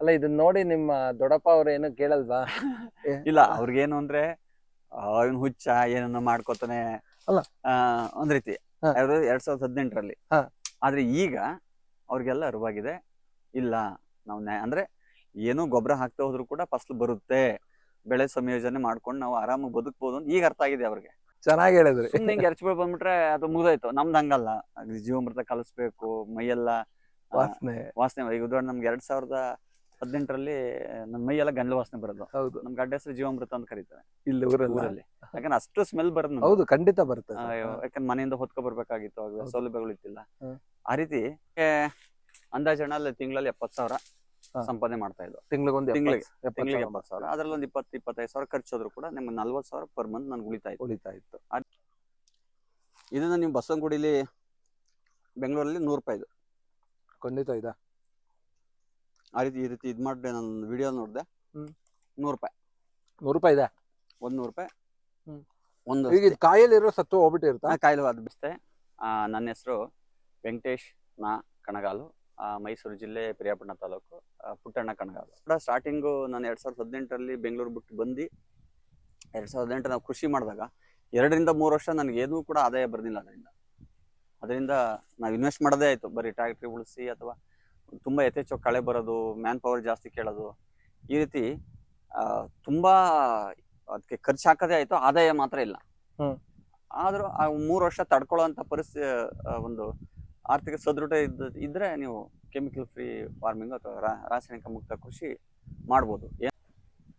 ಅಲ್ಲ ಇದನ್ನ ನೋಡಿ ನಿಮ್ಮ ದೊಡ್ಡಪ್ಪ ಅವ್ರ ಏನು ಕೇಳಲ್ವಾ? ಇಲ್ಲ ಅವ್ರಿಗೇನು ಅಂದ್ರೆ ಅವನ್ ಹುಚ್ಚ ಏನನ್ನ ಮಾಡ್ಕೋತಾನೆ. ಅಲ್ಲ. ಆ, ಒಂದ್ ರೀತಿ. ಎರಡ್ ಸಾವಿರದ ಹದಿನೆಂಟರಲ್ಲಿ. ಆದ್ರೆ ಈಗ ಅವ್ರಿಗೆಲ್ಲ ಅರಿವಾಗಿದೆ ಇಲ್ಲ ನಾವು ಅಂದ್ರೆ ಏನೋ ಗೊಬ್ಬರ ಹಾಕ್ತಾ ಹೋದ್ರು ಕೂಡ ಫಸಲು ಬರುತ್ತೆ. ಬೆಳೆ ಸಂಯೋಜನೆ ಮಾಡ್ಕೊಂಡು ನಾವು ಆರಾಮಾಗಿ ಬದುಕ್ಬೋದು ಅಂತ ಈಗ ಅರ್ಥ ಆಗಿದೆ ಅವ್ರಿಗೆ. ಚೆನ್ನಾಗಿ ಹೇಳಿದ್ರಿ. ಸುಮ್ಮನೆ ಹಿಂಗೆ ಎರಚ್ಬೇಕ್ ಬಂದ್ಬಿಟ್ರೆ ಅದು ಮುಗ್ದಾಯ್ತು. ನಮ್ದು ಹಂಗಲ್ಲ. ಜೀವಮೃತ ಕಲಿಸ್ಬೇಕು ಮೈಯೆಲ್ಲ ವಾಸನೆ. ವಾಸನೆ. ಈಗ ಉದಾಹರಣೆ ನಮ್ಗೆ ಎರಡ್ ಸಾವಿರದ ಹದಿನೆಂಟರಲ್ಲಿ ಮೈ ಮೈಯೆಲ್ಲ ಗಂಧದ ವಾಸನೆ ಬರೋದು. ಹೌದು. ನಮ್ ಗಡ್ಡ ಹೆಸರು ಜೀವಾಮೃತ ಅಂತ ಕರೀತಾರೆ. ಇಲ್ಲಿ ಊರಲ್ಲ. ಊರಲ್ಲಿ. ಯಾಕಂದ್ರೆ ಅಷ್ಟು ಸ್ಮೆಲ್ ಬರೋದು ನಮ್ಗೆ. ಹೌದು ಖಂಡಿತ ಬರುತ್ತೆ ಯಾಕಂದ್ರೆ ಮನೆಯಿಂದ ಹೊತ್ಕೊ ಬರ್ಬೇಕಾಗಿತ್ತು ಆಗ ಹೌದು. ಸೌಲಭ್ಯಗಳು ಇತ್ತಿಲ್ಲ. ಆ ರೀತಿ ಏ, ಅಂದಾಜನಲ್ಲಿ ತಿಂಗಳಲ್ಲಿ ಎಪ್ಪತ್ ಸಾವಿರ ಹಾ. ಸಂಪಾದನೆ ಮಾಡ್ತಾ ಇದ್ದು ತಿಂಗಳಿಗೊಂದು ತಿಂಗ್ಳಿಗೆ- ಎಪ್ಪತ್ತು- ಎಪ್ಪತ್ತು ತಿಂಗಳಿಗೆ ಸಾವಿರ ಎಪ್ಪತ್ತು ಸಾವಿರ. ಅದ್ರಲ್ಲಿ ಒಂದು ಇಪ್ಪತ್ತು ಇಪ್ಪತ್ತೈದು ಸಾವಿರ ಖರ್ಚು ಹೋದ್ರು ಕೂಡ ನಿಮ್ಗೆ ನಲ್ವತ್ತು ಸಾವಿರ ಪರ್ ಮಂತ್ ನನ್ಗೆ ಉಳಿತಾ ಇತ್ತು. ಉಳಿತಾ ಇತ್ತು. ಇದನ್ನ ನೀವು ಬಸವನಗುಡಿಲಿ ಬೆಂಗಳೂರಲ್ಲಿ ನೂರು ರೂಪಾಯಿ ಇದು. ಖಂಡಿತ ಇದೆ? ಆ ರೀತಿ ಈ ರೀತಿ ಇದು ಮಾಡಿದೆ ನಾನು ವಿಡಿಯೋ ನೋಡಿದೆ. ಹ್ಮ್. ನೂರು ರೂಪಾಯಿ ನೂರು ರೂಪಾಯಿ ಇದೆ? ಒಂದ್ ನೂರು ರೂಪಾಯಿ ಹ್ಮ್. ಒಂದು ಈಗ ಇದು ಕಾಯಲ್ಲಿರೋ ಸತ್ತು ಹೋಗ್ಬಿಟ್ಟಿರುತ್ತಾ ಆ, ಕಾಯಿಲೆ ಅದು ಬಿಸ್ತೆ. ನನ್ನ ಹೆಸರು ವೆಂಕಟೇಶ್ ನಾ ಕಣಗಾಲು. ಆ, ಮೈಸೂರು ಜಿಲ್ಲೆ ಪಿರಿಯಾಪಟ್ಟಣ ತಾಲೂಕು ಆ, ಪುಟ್ಟಣ್ಣ ಕಣಗಾಲು. ಕೂಡ ಸ್ಟಾರ್ಟಿಂಗು ನಾನು ಎರಡು ಸಾವಿರದ ಹದಿನೆಂಟರಲ್ಲಿ ಬೆಂಗಳೂರು ಬಿಟ್ಟು ಬಂದು ಎರಡು ಸಾವಿರದ ಹದಿನೆಂಟು ನಾವು ಕೃಷಿ ಮಾಡಿದಾಗ ಎರಡರಿಂದ ಮೂರು ವರ್ಷ ನನಗೆ ಏನೂ ಕೂಡ ಆದಾಯ ಬರಲಿಲ್ಲ ಅದರಿಂದ. ಅದರಿಂದ ನಾವು ಇನ್ವೆಸ್ಟ್ ಮಾಡೋದೇ ಆಯಿತು. ಬರೀ ಟ್ರ್ಯಾಕ್ಟ್ರಿ ಉಳಿಸಿ ಅಥವಾ ತುಂಬಾ ಯಥೇಚ್ಛ ಕಳೆ ಬರೋದು ಮ್ಯಾನ್ ಪವರ್ ಜಾಸ್ತಿ ಕೇಳೋದು ಈ ರೀತಿ ತುಂಬಾ ಅದಕ್ಕೆ ಖರ್ಚು ಹಾಕೋದೇ ಆಯ್ತು ಆದಾಯ ಮಾತ್ರ ಇಲ್ಲ. ಆದ್ರೂ ಆ ಮೂರು ವರ್ಷ ತಡ್ಕೊಳ್ಳೋಂಥ ಪರಿಸ್ಥಿತಿ ಒಂದು ಆರ್ಥಿಕ ಸದೃಢ ಇದ್ದ ಇದ್ರೆ ನೀವು ಕೆಮಿಕಲ್ ಫ್ರೀ ಫಾರ್ಮಿಂಗ್ ಅಥವಾ ರಾಸಾಯನಿಕ ಮುಕ್ತ ಕೃಷಿ ಮಾಡ್ಬೋದು ಏನ್-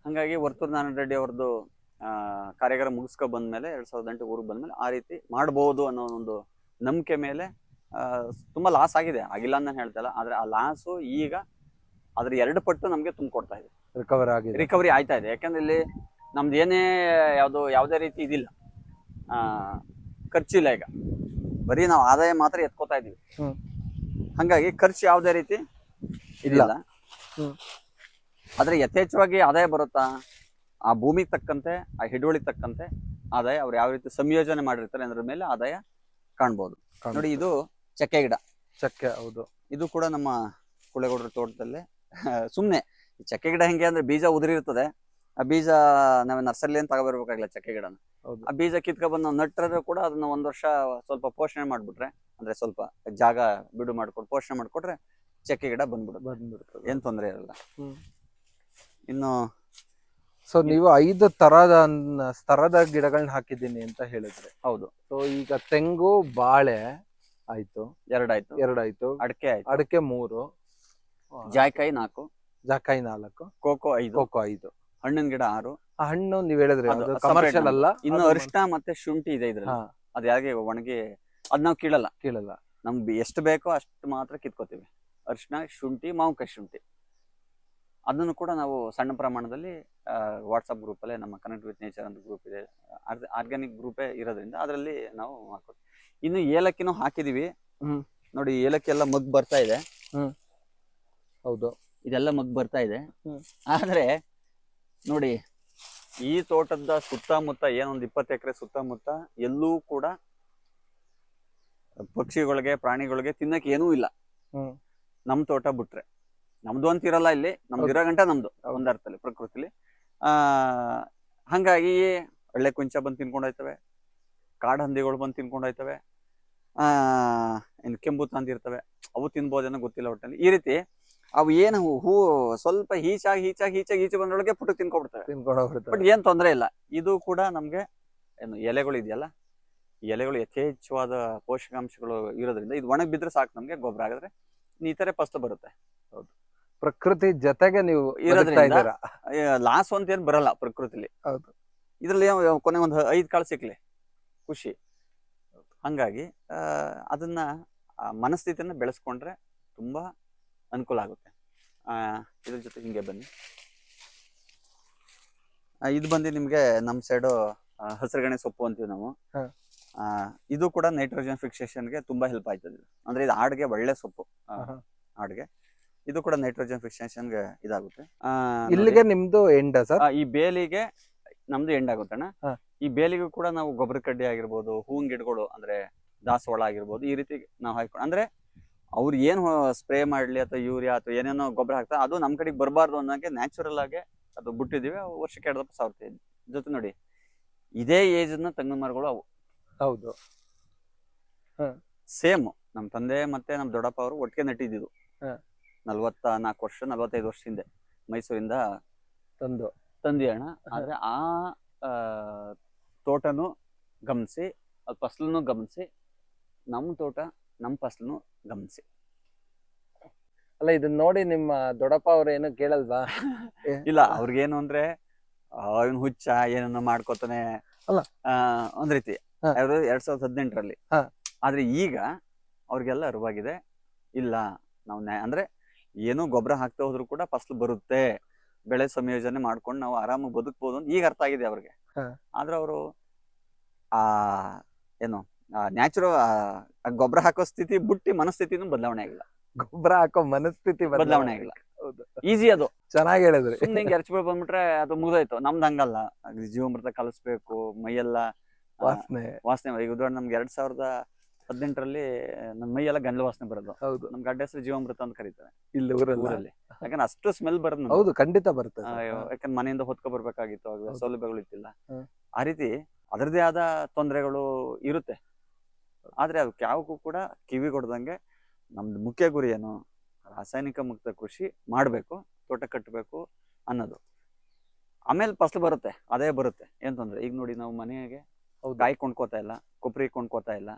ಹಂಗಾಗಿ ವರ್ತೂರ್ ನಾರಾಯಣ ರೆಡ್ಡಿ ಅವ್ರದ್ದು ಕಾರ್ಯಾಗಾರ ಮುಗಿಸ್ಕೊ ಬಂದ್ಮೇಲೆ ಎರಡ್ ಸಾವಿರದ ಎಂಟು ಊರಿಗೆ ಬಂದ್ಮೇಲೆ ಆ ರೀತಿ ಮಾಡ್ಬೋದು ಅನ್ನೋ ಒಂದು ನಂಬಿಕೆ ಮೇಲೆ ತುಂಬಾ ಲಾಸ್ ಆಗಿದೆ. ಆಗಿಲ್ಲ ಅಂತ ನಾನು ಹೇಳ್ತಾ ಇಲ್ಲ ಆದ್ರೆ ಆ ಲಾಸು ಈಗ ಅದ್ರ ಎರಡು ಪಟ್ಟು ನಮಗೆ ತುಂಬಿಕೊಡ್ತಾ ಇದೆ. ರಿಕವರ್ ಆಗಿದೆ. ರಿಕವರಿ ಆಯ್ತಾ ಇದೆ. ಯಾಕಂದ್ರೆ ಇಲ್ಲಿ ನಮ್ದು ಏನೇ ಯಾವುದು ಯಾವುದೇ ರೀತಿ ಇದಿಲ್ಲ. ಖರ್ಚಿಲ್ಲ ಈಗ. ಬರೀ ನಾವು ಆದಾಯ ಮಾತ್ರ ಎತ್ಕೋತಾ ಇದೀವಿ. ಹಂಗಾಗಿ ಖರ್ಚು ಯಾವುದೇ ರೀತಿ ಇಲ್ಲ. ಆದರೆ ಆದ್ರೆ ಯಥೇಚ್ಛವಾಗಿ ಆದಾಯ ಬರುತ್ತಾ? ಆ ಭೂಮಿಗೆ ತಕ್ಕಂತೆ ಆ ಹಿಡುವಳಿಗೆ ತಕ್ಕಂತೆ ಆದಾಯ ಅವ್ರು ಯಾವ ರೀತಿ ಸಂಯೋಜನೆ ಮಾಡಿರ್ತಾರೆ ಅದ್ರ ಮೇಲೆ ಆದಾಯ ಕಾಣ್ಬೋದು. ನೋಡಿ ಇದು ಚಕ್ಕೆ ಗಿಡ. ಚಕ್ಕೆ ಹೌದು. ಇದು ಕೂಡ ನಮ್ಮ ಕುಳೆಗೌಡರ ತೋಟದಲ್ಲಿ. ಸುಮ್ಮನೆ ಚಕ್ಕೆ ಗಿಡ ಹೆಂಗೆ ಅಂದ್ರೆ ಬೀಜ ಉದುರಿರ್ತದೆ. ಆ ಬೀಜ ನಾವು ನರ್ಸರಿ ಅಂತ ತಗೋಬರ್ಬೇಕಾಗಿಲ್ಲ ಚಕ್ಕೆ ಗಿಡನ. ಹೌದು. ಆ ಬೀಜ ಕಿತ್ಕೊಂಡ್ ಬಂದು ನಾವು ನಟ್ಟರೆ ಕೂಡ ಅದನ್ನ ಒಂದ್ ವರ್ಷ ಸ್ವಲ್ಪ ಪೋಷಣೆ ಮಾಡ್ಬಿಟ್ರೆ ಅಂದ್ರೆ ಸ್ವಲ್ಪ ಜಾಗ ಬಿಡು ಮಾಡ್ಕೊಂಡು ಪೋಷಣೆ ಮಾಡ್ಕೊಟ್ರೆ ಚಕ್ಕೆ ಗಿಡ ಬಂದ್ಬಿಡುತ್ತೆ. ಬಂದ್ಬಿಡ್ತದೆ. ಏನ್ ತೊಂದರೆ ಇರಲ್ಲ. ಇನ್ನು ಸೊ ನೀವು ಐದು ತರದ ತರದ ಗಿಡಗಳನ್ನ ಹಾಕಿದ್ದೀನಿ ಅಂತ ಹೇಳಿದ್ರೆ. ಹೌದು. ಸೊ ಈಗ ತೆಂಗು ಬಾಳೆ ಆಯ್ತು. ಎರಡಾಯ್ತು. ಎರಡಾಯ್ತು. ಅಡಕೆ ಆಯ್ತು. ಅಡಕೆ ಮೂರು. ಜಾಯ್ಕಾಯಿ ನಾಲ್ಕು. ಜಾಕಾಯಿ ನಾಲ್ಕು. ಕೋಕೋ ಐದು. ಕೋಕೋ ಐದು. ಹಣ್ಣಿನ ಗಿಡ ಆರು. ಆ ಹಣ್ಣು ನೀವ್ ಹೇಳಿದ್ರೆ ಅದು ಕಮರ್ಷಿಯಲ್ ಅಲ್ಲ. ಇನ್ನು ಅರಿಶಿನ ಮತ್ತೆ ಶುಂಠಿ ಇದೆ ಇದ್ರಲ್ಲಿ. ಅದ್ ಯಾಕೆ ಒಣಗಿ ಅದ್ ನಾವು ಕೀಳಲ್ಲ. ಕೀಳಲ್ಲ. ನಮ್ಗೆ ಎಷ್ಟು ಬೇಕೋ ಅಷ್ಟು ಮಾತ್ರ ಕಿತ್ಕೋತೀವಿ. ಅರಿಶಿನ ಶುಂಠಿ ಮಾವಿನಕಾಯಿ ಶುಂಠಿ. ಅದನ್ನು ಕೂಡ ನಾವು ಸಣ್ಣ ಪ್ರಮಾಣದಲ್ಲಿ ವಾಟ್ಸಪ್ ಗ್ರೂಪಲ್ಲೇ ನಮ್ಮ ಕನೆಕ್ಟ್ ವಿತ್ ನೇಚರ್ ಅಂತ ಗ್ರೂಪ್ ಇದೆ. ಆರ್ಗ್ಯಾನಿಕ್ ಗ್ರೂಪೇ ಇರೋದ್ರಿಂದ ಅದರಲ್ಲಿ ನಾವು ಹಾಕೋದು ಇನ್ನು ಏಲಕ್ಕಿನೂ ಹಾಕಿದೀವಿ. ಹ್ಮ್. ನೋಡಿ ಏಲಕ್ಕಿ ಎಲ್ಲ ಮಗ್ ಬರ್ತಾ ಇದೆ. ಹೌದು ಇದೆಲ್ಲ ಮಗ್ ಬರ್ತಾ ಇದೆ. ಹ್ಮ್. ಆದ್ರೆ ನೋಡಿ ಈ ತೋಟದ ಸುತ್ತಮುತ್ತ ಏನೊಂದು ಇಪ್ಪತ್ತು ಎಕರೆ ಸುತ್ತಮುತ್ತ ಎಲ್ಲೂ ಕೂಡ ಪಕ್ಷಿಗಳಿಗೆ ಪ್ರಾಣಿಗಳಿಗೆ ತಿನ್ನಕ್ಕೆ ಏನೂ ಇಲ್ಲ. ಹ್ಮ್. ನಮ್ ತೋಟ ಬಿಟ್ರೆ. ನಮ್ದು ಅಂತ ಇರಲ್ಲ ಇಲ್ಲಿ. ನಮ್ದು ಹೌದು. ಇರೋ ಗಂಟ ನಮ್ದು ಒಂದ್ ಅರ್ಥದಲ್ಲಿ ಪ್ರಕೃತಿಲಿ. ಆ ಹಂಗಾಗಿ ಒಳ್ಳೆ ಕುಂಚ ಬಂದು ತಿನ್ಕೊಂಡು ಹೋಯ್ತವೆ. ಕಾಡು ಹಂದಿಗಳು ಬಂದು ತಿನ್ಕೊಂಡು ಹೋಯ್ತವೆ. ಆ ಇನ್ನು ಕೆಂಬು ತಂದಿರ್ತವೆ ಅವು ತಿನ್ಬೋದೇನೋ ಗೊತ್ತಿಲ್ಲ ಒಟ್ಟಲ್ಲಿ ಈ ರೀತಿ ಅವು ಏನು ಹೂ- ಸ್ವಲ್ಪ ಹೀಚಾಗಿ ಹೀಚಾಗಿ ಹೀಚಾಗಿ ಈಚೆ ಬಂದ್ರೊಳಗೆ ಪುಟ್ಟು ತಿನ್ಕೊಬಿಡ್ತವೆ. ಬಟ್ ಏನು ತೊಂದರೆ ಇಲ್ಲ. ಇದು ಕೂಡ ನಮ್ಗೆ ಏನು ಎಲೆಗಳು ಇದೆಯಲ್ಲ ಎಲೆಗಳು ಯಥೇಚ್ಛವಾದ ಪೋಷಕಾಂಶಗಳು ಇರೋದ್ರಿಂದ ಇದು ಒಣಗಿ ಬಿದ್ರೆ ಸಾಕು ನಮ್ಗೆ ಗೊಬ್ಬರ ಆಗಿದ್ರೆ ಇನ್ನು ಇತರೆ ತರ ಫಸ್ಟ್ ಬರುತ್ತೆ. ಹೌದು. ಪ್ರಕೃತಿ ಜೊತೆಗೆ ನೀವು ಇರೋದ್ರಿಂದ ಲಾಸ್ ಅಂತ ಏನು ಬರಲ್ಲ ಪ್ರಕೃತಿಲಿ. ಹೌದು. ಇದ್ರಲ್ಲಿ ಕೊನೆ ಒಂದು ಐದ್ ಕಾಳು ಸಿಕ್ಲಿ. ಖುಷಿ. ಹಂಗಾಗಿ ಅದನ್ನ ಮನಸ್ಥಿತಿಯನ್ನ ಬೆಳೆಸ್ಕೊಂಡ್ರೆ ತುಂಬಾ ಅನುಕೂಲ ಆಗುತ್ತೆ. ಆ, ಇದ್ರ ಜೊತೆ ಹಿಂಗೆ ಬನ್ನಿ. ಇದು ಬಂದು ನಿಮ್ಗೆ ನಮ್ ಸೈಡು ಹಸಿರುಗಣೆ ಸೊಪ್ಪು ಅಂತೀವಿ ನಾವು. ಆ, ಇದು ಕೂಡ ನೈಟ್ರೋಜನ್ ಫಿಕ್ಸೇಷನ್ಗೆ ತುಂಬಾ ಹೆಲ್ಪ್ ಆಯ್ತದೆ. ಅಂದ್ರೆ ಇದು ಆಡ್ಗೆ ಒಳ್ಳೆ ಸೊಪ್ಪು. ಆಡ್ಗೆ. ಇದು ಕೂಡ ನೈಟ್ರೋಜನ್ ಫಿಕ್ಸೇಷನ್ಗೆ ಇದಾಗುತ್ತೆ. ಇಲ್ಲಿಗೆ ನಿಮ್ದು ಎಂಡ ಸರ್? ಈ ಬೇಲಿಗೆ ನಮ್ದು ಎಂಡ್ ಆಗುತ್ತಣ್ಣ. ಹಾ. ಈ ಬೇಲಿಗೂ ಕೂಡ ನಾವು ಗೊಬ್ಬರ ಕಡ್ಡಿ ಆಗಿರ್ಬೋದು ಹೂವಿನ ಗಿಡಗಳು ಅಂದ್ರೆ ದಾಸವಾಳ ಆಗಿರ್ಬೋದು ಈ ರೀತಿ ನಾವು ಹಾಕೊಂಡು ಅಂದ್ರೆ ಅವ್ರು ಏನು ಸ್ಪ್ರೇ ಮಾಡ್ಲಿ ಅಥವಾ ಯೂರಿಯಾ ಅಥವಾ ಏನೇನೋ ಗೊಬ್ಬರ ಹಾಕ್ತಾರೆ ಅದು ನಮ್ಮ ಕಡೆಗೆ ಬರಬಾರ್ದು ಅನ್ನೋಕೆ ನ್ಯಾಚುರಲ್ ಆಗಿ ಅದು ಬಿಟ್ಟಿದೀವಿ. ಅವು ವರ್ಷಕ್ಕೆ ಎರಡು ಸಾವಿರ ಜೊತೆ ನೋಡಿ. ಇದೇ ಏಜ್ನ ತೆಂಗಿನ ಮರಗಳು ಅವು. ಹೌದು. ಸೇಮ್ ನಮ್ಮ ತಂದೆ ಮತ್ತೆ ನಮ್ಮ ದೊಡ್ಡಪ್ಪ ಅವರು ಒಟ್ಟಿಗೆ ನಟ್ಟಿದ್ದು ಹ. ನಲ್ವತ್ತ ನಾಲ್ಕು ವರ್ಷ ನಲ್ವತ್ತೈದು ವರ್ಷ ಹಿಂದೆ ಮೈಸೂರಿಂದ ತಂದು. ತಂದಿ ಅಣ್ಣ. ಆದ್ರೆ ಆ ತೋಟನು ಗಮನಿಸಿ ಅದು ಫಸಲನ್ನು ಗಮನಿಸಿ ನಮ್ಮ ತೋಟ ನಮ್ಮ ಫಸಲನ್ನು ಗಮನಿಸಿ. ಅಲ್ಲ ಇದನ್ನ ನೋಡಿ ನಿಮ್ಮ ದೊಡ್ಡಪ್ಪ ಅವ್ರ ಏನು ಕೇಳಲ್ವಾ? ಇಲ್ಲ ಅವ್ರಿಗೇನು ಅಂದ್ರೆ ಅವನ್ ಹುಚ್ಚ ಏನನ್ನ ಮಾಡ್ಕೋತಾನೆ. ಅಲ್ಲ. ಆ, ಒಂದ್ ರೀತಿ. ಎರಡ್ ಸಾವಿರದ ಹದಿನೆಂಟರಲ್ಲಿ. ಆದ್ರೆ ಈಗ ಅವ್ರಿಗೆಲ್ಲ ಅರಿವಾಗಿದೆ ಇಲ್ಲ ನಾವು ಅಂದ್ರೆ ಏನು ಗೊಬ್ಬರ ಹಾಕ್ತಾ ಹೋದ್ರು ಕೂಡ ಫಸಲು ಬರುತ್ತೆ. ಬೆಳೆ ಸಂಯೋಜನೆ ಮಾಡ್ಕೊಂಡು ನಾವು ಆರಾಮಾಗಿ ಬದುಕ್ಬೋದು ಅಂತ ಈಗ ಅರ್ಥ ಆಗಿದೆ ಅವ್ರಿಗೆ. ಆದ್ರೆ ಅವರು ಆ ಏನು ನ್ಯಾಚುರಲ್ ಗೊಬ್ಬರ ಹಾಕೋ ಸ್ಥಿತಿ ಬುಟ್ಟಿ ಮನಸ್ಥಿತಿನೂ ಬದಲಾವಣೆ ಆಗಿಲ್ಲ. ಗೊಬ್ಬರ ಹಾಕೋ ಮನಸ್ಥಿತಿ ಬದಲಾವಣೆ ಆಗಿಲ್ಲ. ಹೌದು. ಈಸಿ ಅದು. ಚೆನ್ನಾಗಿ ಹೇಳಿದ್ರಿ. ಹಿಂಗೆ ಎರಚ್ಬಿಟ್ಟು ಬಂದ್ಬಿಟ್ರೆ ಅದು ಮುಗ್ದಾಯ್ತು. ನಮ್ದು ಹಂಗಲ್ಲ. ಜೀವಮೃತ ಕಲಿಸ್ಬೇಕು ಮೈಯೆಲ್ಲ ವಾಸನೆ. ವಾಸನೆ. ಈಗ ಉದಾಹರಣೆ ನಮ್ಗೆ ಎರಡ್ ಸಾವಿರದ ಹದಿನೆಂಟರಲ್ಲಿ ನಮ್ಮ ಮೈಯೆಲ್ಲ ಗಂಧದ ವಾಸನೆ ಬರೋದು. ಹೌದು. ನಮ್ ಗಡ್ಡ ಹೆಸರು ಜೀವಾಮೃತ ಅಂತ ಕರೀತಾರೆ. ಇಲ್ಲಿ ಊರಲ್ಲಿ ಊರಲ್ಲಿ. ಯಾಕಂದ್ರೆ ಅಷ್ಟು ಸ್ಮೆಲ್ ಬರೋದು ನಮ್ಗೆ. ಹೌದು ಖಂಡಿತ ಬರುತ್ತೆ ಆ, ಯಾಕಂದ್ರೆ ಮನೆಯಿಂದ ಹೊತ್ಕೊ ಬರ್ಬೇಕಾಗಿತ್ತು ಆಗ ಹೌದು. ಸೌಲಭ್ಯಗಳು ಇತ್ತಿಲ್ಲ ಹ್ಮ್. ಆ ರೀತಿ ಅದರದೇ ಆದ ತೊಂದರೆಗಳು ಇರುತ್ತೆ. ಆದ್ರೆ ಅದಕ್ಕೆ ಯಾವಕ್ಕೂ ಕೂಡ ಕಿವಿ ಕೊಡ್ದಂಗೆ ನಮ್ದು ಮುಖ್ಯ ಗುರಿ ಏನು ರಾಸಾಯನಿಕ ಮುಕ್ತ ಕೃಷಿ ಮಾಡಬೇಕು ತೋಟ ಕಟ್ಟಬೇಕು ಅನ್ನೋದು. ಆಮೇಲೆ ಫಸಲು ಬರುತ್ತೆ ಅದೇ ಬರುತ್ತೆ. ಏನ್ ತೊಂದ್ರೆ? ಈಗ ನೋಡಿ ನಾವು ಮನೆಗೆ ಹೌದು. ಕಾಯಿ ಕೊಂಡ್ಕೋತಾ ಇಲ್ಲ ಕೊಬ್ಬರಿ ಕೊಂಡ್ಕೋತಾ ಇಲ್ಲ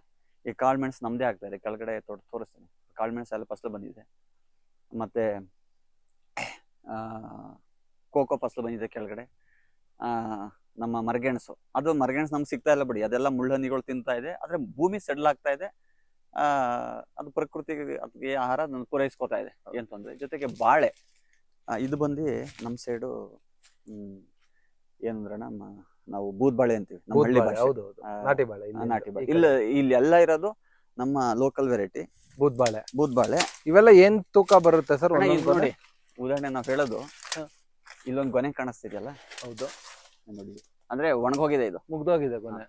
ಈ ಕಾಳು ಮೆಣಸು ನಮ್ದೇ ಆಗ್ತಾ ಇದೆ, ಕೆಳಗಡೆ ತೋಟ ತೋರಿಸ್ತೀನಿ. ಕಾಳು ಮೆಣಸು ಎಲ್ಲ ಫಸಲು ಬಂದಿದೆ. ಮತ್ತೆ ಕೋಕೋ ಫಸಲು ಬಂದಿದೆ ಕೆಳಗಡೆ. ನಮ್ಮ ಮರಗೆಣಸು. ಅದು ಮರಗೆಣಸು ನಮ್ಗೆ ಸಿಗ್ತಾ ಇಲ್ಲ ಬಿಡಿ. ಅದೆಲ್ಲ ಮುಳ್ಳಹನಿಗಳು ತಿಂತಾ ಇದೆ. ಆದ್ರೆ ಭೂಮಿ ಸೆಡ್ಲ್ ಆಗ್ತಾ ಇದೆ. ಅದು ಪ್ರಕೃತಿಗೆ ಅದಕ್ಕೆ ಆಹಾರ ಪೂರೈಸ್ಕೊತಾ ಇದೆ. ಏನು ತೊಂದ್ರೆ ಜೊತೆಗೆ ಬಾಳೆ. ಇದು ಬಂದು ನಮ್ಮ ಸೈಡು ಏನಂದ್ರೆ ನಮ್ಮ ನಾವು ಬೂದ್ ಬಾಳೆ ಅಂತೀವಿ ನಮ್ಮ ಹಳ್ಳಿ ಭಾಷೆ. ಹೌದು ಹೌದು. ಆ, ನಾಟಿ ಬಾಳೆ ಆ, ಇಲ್ಲಿ ನಾಟಿ ಬಾಳೆ. ಈ ಕಡೆ. ಇಲ್ಲ ಇಲ್ಲಿ ಎಲ್ಲ ಇರೋದು ನಮ್ಮ ಲೋಕಲ್ ವೆರೈಟಿ ಬೂದ್ ಬಾಳೆ ಬೂದ್ ಬಾಳೆ ಇವೆಲ್ಲ ಏನ್ ತೂಕ ಬರುತ್ತೆ ಸರ್ ಅಣ್ಣ, ಇದು ನೋಡಿ ಉದಾಹರಣೆ ನಾವು ಹೇಳೋದು. ಹ. ಇಲ್ಲೊಂದು ಗೊನೆ ಕಾಣಿಸ್ತಿದೆಯಲ್ಲ? ಹೌದು. ನೋಡಿ. ಅಂದ್ರೆ ಒಣಗೋಗಿದೆ ಇದು. ಮುಗ್ದೋಗಿದೆ ಗೊನೆ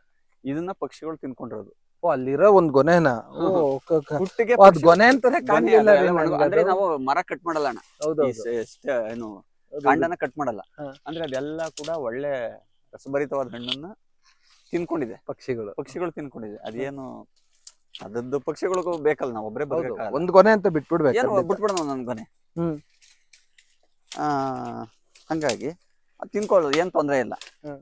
ಇದನ್ನ ಪಕ್ಷಿಗಳು ತಿನ್ಕೊಂಡಿರೋದು. ಓ ಅಲ್ಲಿರೋ ಒಂದ್ ಗೊನೆನ? ಓ ಹ್ಮ್. Okay, okay. ಹುಟ್ಟಿಗೆ ಓ, ಅದ್ ಪಕ್ಷಿ- ಗೊನೆ ಅಂತಾನೆ ಗೊನೆ ಕಾಣ್ಲಿಲ್ಲ ರೀ ಎಲ್ಲ ಒಣಗೋ- ನನ್ಗೆ ಅಂದ್ರೆ ಅದು. ನಾವು ಮರ ಕಟ್ ಮಾಡಲ್ಲ ಅಣ್ಣ. ಹೌದು ಈ ಹೌದು, ಸ- ಷ್ಟ- ಏನು ಹೌದು, ಕಾಂಡನ ಕಟ್ ಮಾಡಲ್ಲ. ಹ. ಅಂದ್ರೆ ಅದೆಲ್ಲ ಕೂಡ ಒಳ್ಳೆ ರಸಭರಿತವಾದ ಹಣ್ಣನ್ನ ತಿನ್ಕೊಂಡಿದೆ. ಪಕ್ಷಿಗಳು. ಪಕ್ಷಿಗಳು ತಿನ್ಕೊಂಡಿದೆ. ಅದೇನು ಅದದ್ದು ಪಕ್ಷಿಗಳಿಗೂ ಬೇಕಲ್ಲ ನಾವು ಒಬ್ಬರೇ ಬರ್ಬೇಕು ಒಂದ್ ಗೊನೆ ಅಂತ ಬಿಟ್ಬಿಡ್ಬೇಕು. ಬಿಟ್ಬಿಡೋಣ ನನ್ ಕೊನೆ. ಹ್ಮ್. ಆ ಹಂಗಾಗಿ ಅದು ತಿನ್ಕೊಳ್ಳೋದು ಏನು ತೊಂದರೆ ಇಲ್ಲ.